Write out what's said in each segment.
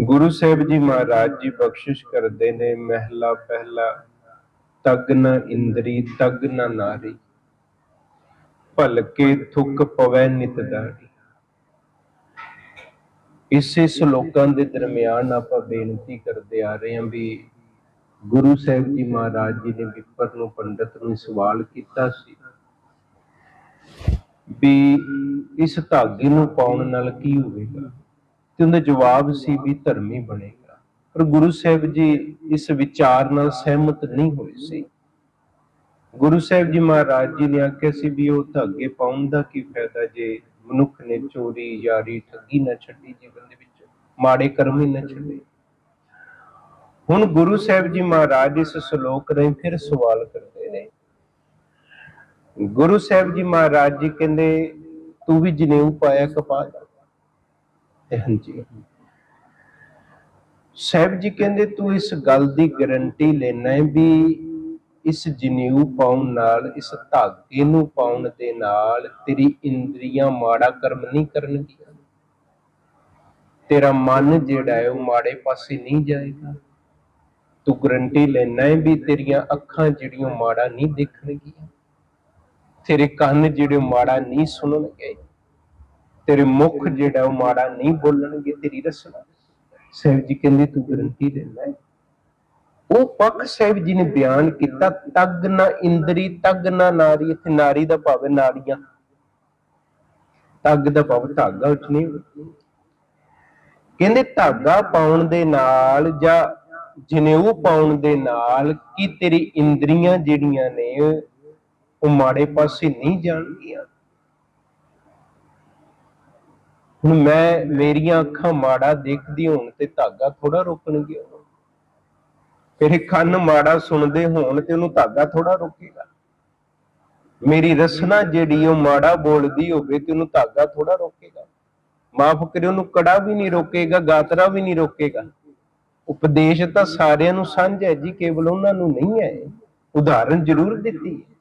ਗੁਰੂ ਸਾਹਿਬ ਜੀ ਮਹਾਰਾਜ ਜੀ ਬਖਸ਼ਿਸ਼ ਕਰਦੇ ਨੇ, ਮਹਿਲਾ ਪਹਿਲਾ, ਤਗ ਨ ਇੰਦਰੀ, ਤਗ ਨ ਨਾਰੀ। ਭਲਕੇ ਥੁਕ ਪਵੈ ਨਿਤ ਦਾੜੀ ਇਸੇ ਸ਼ਲੋਕਾਂ ਦੇ ਦਰਮਿਆਨ ਆਪਾਂ ਬੇਨਤੀ ਕਰਦੇ ਆ ਰਹੇ ਹਾਂ ਵੀ ਗੁਰੂ ਸਾਹਿਬ ਜੀ ਮਹਾਰਾਜ ਜੀ ਨੇ ਵਿਪਰ ਨੂੰ ਪੰਡਤ ਨੂੰ ਸਵਾਲ ਕੀਤਾ ਸੀ ਵੀ ਇਸ ਧਾਗੇ ਨੂੰ ਪਾਉਣ ਨਾਲ ਕੀ ਹੋਵੇਗਾ? ਤੇ ਉਹਦਾ ਜਵਾਬ ਸੀ ਵੀ ਧਰਮੀ ਬਣੇਗਾ। ਪਰ ਗੁਰੂ ਸਾਹਿਬ ਜੀ ਇਸ ਵਿਚਾਰ ਨਾਲ ਸਹਿਮਤ ਨਹੀਂ ਹੋਏ ਸੀ। ਗੁਰੂ ਸਾਹਿਬ ਜੀ ਮਹਾਰਾਜ ਜੀ ਨੇ ਆਖਿਆ ਸੀ ਵੀ ਉਹ ਧਾਗੇ ਪਾਉਣ ਦਾ ਕੀ ਫਾਇਦਾ ਜੇ ਮਨੁੱਖ ਨੇ ਚੋਰੀ, ਯਾਰੀ, ਠੱਗੀ ਨਾ ਛੱਡੀ, ਜੀਵਨ ਦੇ ਵਿੱਚ ਮਾੜੇ ਕਰਮ ਹੀ ਨਾ ਛੱਡੇ। ਹੁਣ ਗੁਰੂ ਸਾਹਿਬ ਜੀ ਮਹਾਰਾਜ ਇਸ ਸ਼ਲੋਕ ਰਾਹੀਂ ਫਿਰ ਸਵਾਲ ਕਰਦੇ ਨੇ। ਗੁਰੂ ਸਾਹਿਬ ਜੀ ਮਹਾਰਾਜ ਜੀ ਕਹਿੰਦੇ, ਤੂੰ ਵੀ ਜਨੇਊ ਪਾਇਆ ਕਪਾਹ ਦਾ। ਹਾਂਜੀ। ਸਾਹਿਬ ਜੀ ਕਹਿੰਦੇ, ਤੂੰ ਇਸ ਗੱਲ ਦੀ ਗਾਰੰਟੀ ਲੈਣਾ ਹੈ ਵੀ ਇਸ ਜਨੇਊ ਪਾਉਣ ਨਾਲ, ਇਸ ਧਾਗੇ ਨੂੰ ਪਾਉਣ ਦੇ ਨਾਲ ਤੇਰੀ ਇੰਦਰੀਆਂ ਮਾੜਾ ਕਰਮ ਨਹੀਂ ਕਰਨਗੀਆਂ। ਤੇਰਾ ਮਨ ਜਿਹੜਾ ਹੈ ਉਹ ਮਾੜੇ ਪਾਸੇ ਨਹੀਂ ਜਾਏਗਾ। ਤੂੰ ਗਰੰਟੀ ਲੈਣਾ ਹੈ ਵੀ ਤੇਰੀਆਂ ਅੱਖਾਂ ਜਿਹੜੀਆਂ ਮਾੜਾ ਨਹੀਂ ਦੇਖਣਗੀਆਂ। ਤੇਰੇ ਕੰਨ ਜਿਹੜੇ ਮਾੜਾ ਨਹੀਂ ਸੁਣਨਗੇ। ਤੇਰੇ ਮੁਖ ਜਿਹੜਾ ਉਹ ਮਾੜਾ ਨਹੀਂ ਬੋਲਣਗੇ, ਤੇਰੀ ਰਸਨਾ ਸਾਹਿਬ ਜੀ ਕਹਿੰਦੇ, ਤੂੰ ਗਰੰਟੀ ਲੈਣਾ ਉਹ ਪੱਖ ਸਾਹਿਬ ਜੀ ਨੇ ਬਿਆਨ ਕੀਤਾ, ਤਗ ਨਾ ਇੰਦਰੀ, ਤਗ ਨਾ ਨਾਰੀ, ਇੱਥੇ ਨਾਰੀ ਦਾ ਭਾਵ ਹੈ ਨਾੜੀਆਂ ਤਗ ਦਾ ਭਾਵ ਧਾਗਾ ਉੱਚ ਕਹਿੰਦੇ, ਧਾਗਾ ਪਾਉਣ ਦੇ ਨਾਲ ਜਾਂ ਜਨੇਊ ਪਾਉਣ ਦੇ ਨਾਲ ਕੀ ਤੇਰੀ ਇੰਦਰੀਆਂ ਜਿਹੜੀਆਂ ਨੇ, ਉਹ ਮਾੜੇ ਪਾਸੇ ਨਹੀਂ ਜਾਣਗੀਆਂ? ਹੁਣ ਮੈਂ ਮੇਰੀਆਂ ਅੱਖਾਂ ਮਾੜਾ ਦੇਖਦੀ ਹੋਣ ਤੇ ਧਾਗਾ ਥੋੜਾ ਰੋਕਣਗੇ ਉਹਨੂੰ ਮੇਰੇ ਕੰਨ ਮਾੜਾ ਸੁਣਦੇ ਹੋਣ ਤੇ ਉਹਨੂੰ ਧਾਗਾ ਥੋੜਾ ਰੋਕੇਗਾ। ਮੇਰੀ ਰਸਨਾ ਜਿਹੜੀ ਉਹ ਮਾੜਾ ਬੋਲਦੀ ਹੋਵੇ ਤੇ ਉਹਨੂੰ ਧਾਗਾ ਥੋੜਾ ਰੋਕੇਗਾ। ਮਾਫ ਕਰੇ ਉਹਨੂੰ ਕੜਾ ਵੀ ਨਹੀਂ ਰੋਕੇਗਾ, ਗਾਤਰਾ ਵੀ ਨਹੀਂ ਰੋਕੇਗਾ। ਉਪਦੇਸ਼ ਤਾਂ ਸਾਰਿਆਂ ਨੂੰ ਸਾਂਝ ਹੈ ਜੀ, ਕੇਵਲ ਉਹਨਾਂ ਨੂੰ ਨਹੀਂ ਹੈ। ਉਦਾਹਰਨ ਜ਼ਰੂਰ ਦਿੱਤੀ ਹੈ।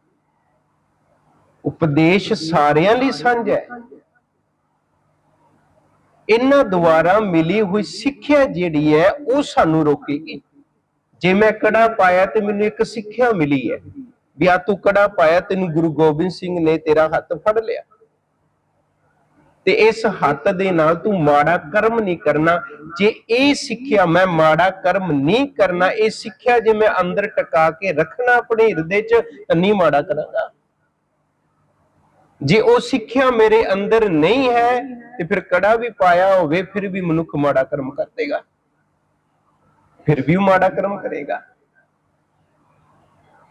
ਉਪਦੇਸ਼ ਸਾਰਿਆਂ ਲਈ ਸਾਂਝ ਹੈ। ਇਹਨਾਂ ਦੁਆਰਾ ਮਿਲੀ ਹੋਈ ਸਿੱਖਿਆ ਜਿਹੜੀ ਹੈ ਉਹ ਸਾਨੂੰ ਰੋਕੇਗੀ। ਜੇ ਮੈਂ ਕੜਾ ਪਾਇਆ ਤੇ ਮੈਨੂੰ ਇੱਕ ਸਿੱਖਿਆ ਮਿਲੀ ਹੈ, ਵੀ ਆ ਤੂੰ ਕੜਾ ਪਾਇਆ, ਤੈਨੂੰ ਗੁਰੂ ਗੋਬਿੰਦ ਸਿੰਘ ਨੇ ਤੇਰਾ ਹੱਥ ਫੜ ਲਿਆ। ਤੇ ਇਸ ਹੱਥ ਦੇ ਨਾਲ ਤੂੰ ਮਾੜਾ ਕਰਮ ਨਹੀਂ ਕਰਨਾ, ਜੇ ਇਹ ਸਿੱਖਿਆ ਮੈਂ ਮਾੜਾ ਕਰਮ ਨਹੀਂ ਕਰਨਾ, ਇਹ ਸਿੱਖਿਆ ਜੇ ਮੈਂ ਅੰਦਰ ਟਿਕਾ ਕੇ ਰੱਖਣਾ ਆਪਣੇ ਹਿਰਦੇ 'ਚ, ਤਾਂ ਨਹੀਂ ਮਾੜਾ ਕਰਾਂਗਾ। ਜੇ ਉਹ ਸਿੱਖਿਆ ਮੇਰੇ ਅੰਦਰ ਨਹੀਂ ਹੈ, ਤੇ ਫਿਰ ਕੜਾ ਵੀ ਪਾਇਆ ਹੋਵੇ, ਫਿਰ ਵੀ ਮਨੁੱਖ ਮਾੜਾ ਕਰਮ ਕਰਦੇਗਾ। ਫਿਰ ਵੀ ਉਹ ਮਾੜਾ ਕਰਮ ਕਰੇਗਾ।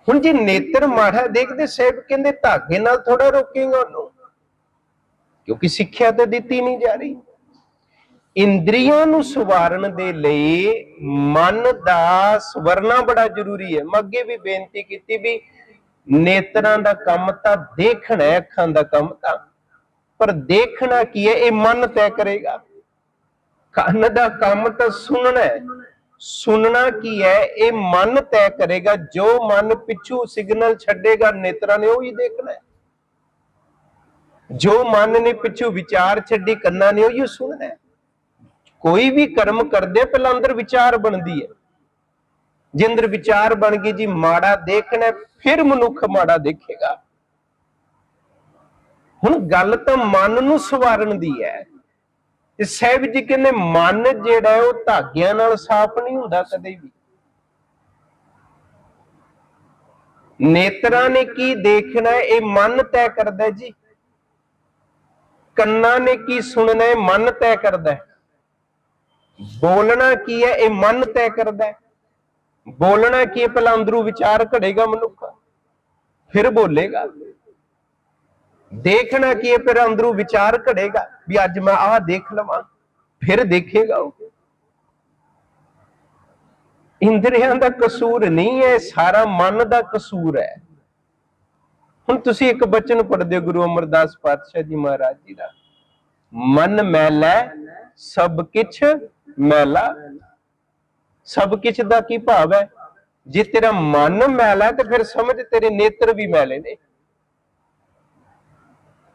ਹੁਣ ਜੇ ਨੇਤਰ ਮਾੜਾ ਦੇਖਦੇ, ਸਹਿਬ ਕਹਿੰਦੇ, ਧਾਗੇ ਨਾਲ ਥੋੜਾ ਰੋਕੇਗਾ ਉਹਨੂੰ। ਕਿਉਂਕਿ ਸਿੱਖਿਆ ਤਾਂ ਦਿੱਤੀ ਨਹੀਂ ਜਾ ਰਹੀ। ਇੰਦਰੀਆਂ ਨੂੰ ਸਵਾਰਨ ਦੇ ਲਈ ਮਨ ਦਾ ਸਵਰਨਾ ਬੜਾ ਜ਼ਰੂਰੀ ਹੈ। ਮੈਂ ਅੱਗੇ ਵੀ ਬੇਨਤੀ ਕੀਤੀ ਵੀ ਨੇਤਰਾਂ ਦਾ ਕੰਮ ਤਾਂ ਦੇਖਣਾ ਹੈ, ਅੱਖਾਂ ਦਾ ਕੰਮ ਤਾਂ। ਪਰ ਦੇਖਣਾ ਕੀ ਹੈ? ਇਹ ਮਨ ਤੈਅ ਕਰੇਗਾ। ਕੰਨ ਦਾ ਕੰਮ ਤਾਂ ਸੁਣਨਾ ਹੈ। ਸੁਣਨਾ ਕੀ ਹੈ? ਇਹ ਮਨ ਤੈਅ ਕਰੇਗਾ। ਜੋ ਮਨ ਪਿੱਛੂ ਸਿਗਨਲ ਛੱਡੇਗਾ, ਨੇਤਰਾਂ ਨੇ ਉਹੀ ਦੇਖਣਾ ਹੈ। ਜੋ ਮਨ ਨੇ ਪਿੱਛੂ ਵਿਚਾਰ ਛੱਡੀ, ਕੰਨਾਂ ਨੇ ਉਹੀ ਸੁਣਨਾ ਹੈ। ਕੋਈ ਵੀ ਕਰਮ ਕਰਦੇ ਪਹਿਲਾਂ ਅੰਦਰ ਵਿਚਾਰ ਬਣਦੀ ਹੈ। ਜੇ ਅੰਦਰ ਵਿਚਾਰ ਬਣ ਗਈ ਜੀ, ਮਾੜਾ ਦੇਖਣਾ ਫਿਰ ਮਨੁੱਖ ਮਾੜਾ ਦੇਖੇਗਾ। ਹੁਣ ਗੱਲ ਤਾਂ ਮਨ ਨੂੰ ਸਵਾਰਨ ਦੀ ਹੈ। ਤੇ ਸਾਹਿਬ ਜੀ ਕਹਿੰਦੇ, ਮਨ ਜਿਹੜਾ ਉਹ ਧਾਗਿਆਂ ਨਾਲ ਸਾਫ਼ ਨਹੀਂ ਹੁੰਦਾ ਕਦੇ ਵੀ। ਨੇਤਰਾਂ ਨੇ ਕੀ ਦੇਖਣਾ ਇਹ ਮਨ ਤੈਅ ਕਰਦਾ ਜੀ। ਕੰਨਾਂ ਨੇ ਕੀ ਸੁਣਨਾ ਇਹ ਮਨ ਤੈਅ ਕਰਦਾ ਬੋਲਣਾ ਕੀ ਹੈ, ਇਹ ਮਨ ਤੈਅ ਕਰਦਾ ਹੈ। ਬੋਲਣਾ ਕੀ ਹੈ? ਪਹਿਲਾਂ ਅੰਦਰੋਂ ਵਿਚਾਰ ਘੜੇਗਾ ਮਨੁੱਖ। ਫਿਰ ਬੋਲੇਗਾ। ਦੇਖਣਾ ਕੀ ਹੈ? ਫਿਰ ਅੰਦਰੋਂ ਵਿਚਾਰ ਘੜੇਗਾ ਵੀ ਅੱਜ ਮੈਂ ਆਹ ਦੇਖ ਲਵਾਂ, ਫਿਰ ਦੇਖੇਗਾ ਉਹ। ਇੰਦਰੀਆਂ ਦਾ ਕਸੂਰ ਨਹੀਂ ਹੈ, ਸਾਰਾ ਮਨ ਦਾ ਕਸੂਰ ਹੈ। ਹੁਣ ਤੁਸੀਂ ਇੱਕ ਬਚਨ ਪੜ੍ਹਦੇ ਹੋ ਗੁਰੂ ਅਮਰਦਾਸ ਪਾਤਸ਼ਾਹ ਜੀ ਮਹਾਰਾਜ ਜੀ ਦਾ। ਮਨ ਮੈਲਾ, ਸਭ ਕਿਛ ਮੈਲਾ। ਸਭ ਕਿਛ ਦਾ ਕੀ ਭਾਵ ਹੈ? ਜੇ ਤੇਰਾ ਮਨ ਮੈਲਾ ਹੈ ਤੇ ਫਿਰ ਸਮਝ ਤੇਰੇ ਨੇਤਰ ਵੀ ਮੈਲੇ ਨੇ।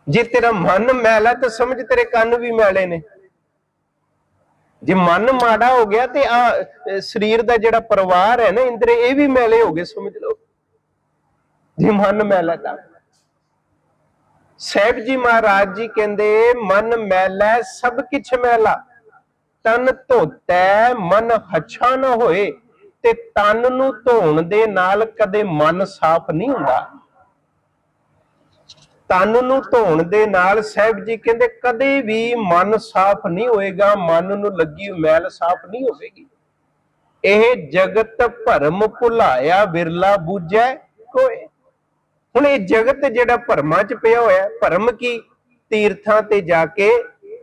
ਜੇ ਤੇਰਾ ਮਨ ਮੈਲਾ ਤੇ ਸਮਝ ਤੇਰੇ ਕੰਨ ਵੀ ਮੈਲੇ ਨੇ। ਜੇ ਮਨ ਮਾੜਾ ਹੋ ਗਿਆ ਤੇ ਆ ਸਰੀਰ ਦਾ ਜਿਹੜਾ ਪਰਿਵਾਰ ਹੈ ਨਾ ਇੰਦਰੇ ਇਹ ਵੀ ਮੈਲੇ ਹੋ ਗਏ ਸਮਝ ਲਓ। ਜੇ ਮਨ ਮੈਲਾ ਤਾਂ। ਸਹਿਬ ਜੀ ਮਹਾਰਾਜ ਜੀ ਕਹਿੰਦੇ ਮਨ ਮੈਲਾ ਹੈ, ਸਭ ਕਿਛ ਮੈਲਾ। ਤਨ ਧੋਤੈ, ਮਨ ਹੱਛਾ ਨਾ ਹੋਏ, ਤੇ ਤਨ ਨੂੰ ਧੋਣ ਦੇ ਨਾਲ ਕਦੇ ਮਨ ਸਾਫ਼ ਨਹੀਂ ਹੁੰਦਾ। ਤਨ ਨੂੰ ਧੋਣ ਦੇ ਨਾਲ ਸਾਹਿਬ ਜੀ ਕਹਿੰਦੇ, ਕਦੇ ਵੀ ਮਨ ਸਾਫ਼ ਨਹੀਂ ਹੋਏਗਾ, ਮਨ ਨੂੰ ਲੱਗੀ ਮੈਲ ਸਾਫ਼ ਨਹੀਂ ਹੋਵੇਗੀ। ਇਹ ਜਗਤ ਭਰਮ ਭੁਲਾਇਆ, ਵਿਰਲਾ ਬੂਝੈ ਕੋਏ। ਹੁਣ ਇਹ ਜਗਤ ਜਿਹੜਾ ਭਰਮਾਂ ਚ ਪਿਆ ਹੋਇਆ, ਭਰਮ ਕੀ? ਤੀਰਥਾਂ ਤੇ ਜਾ ਕੇ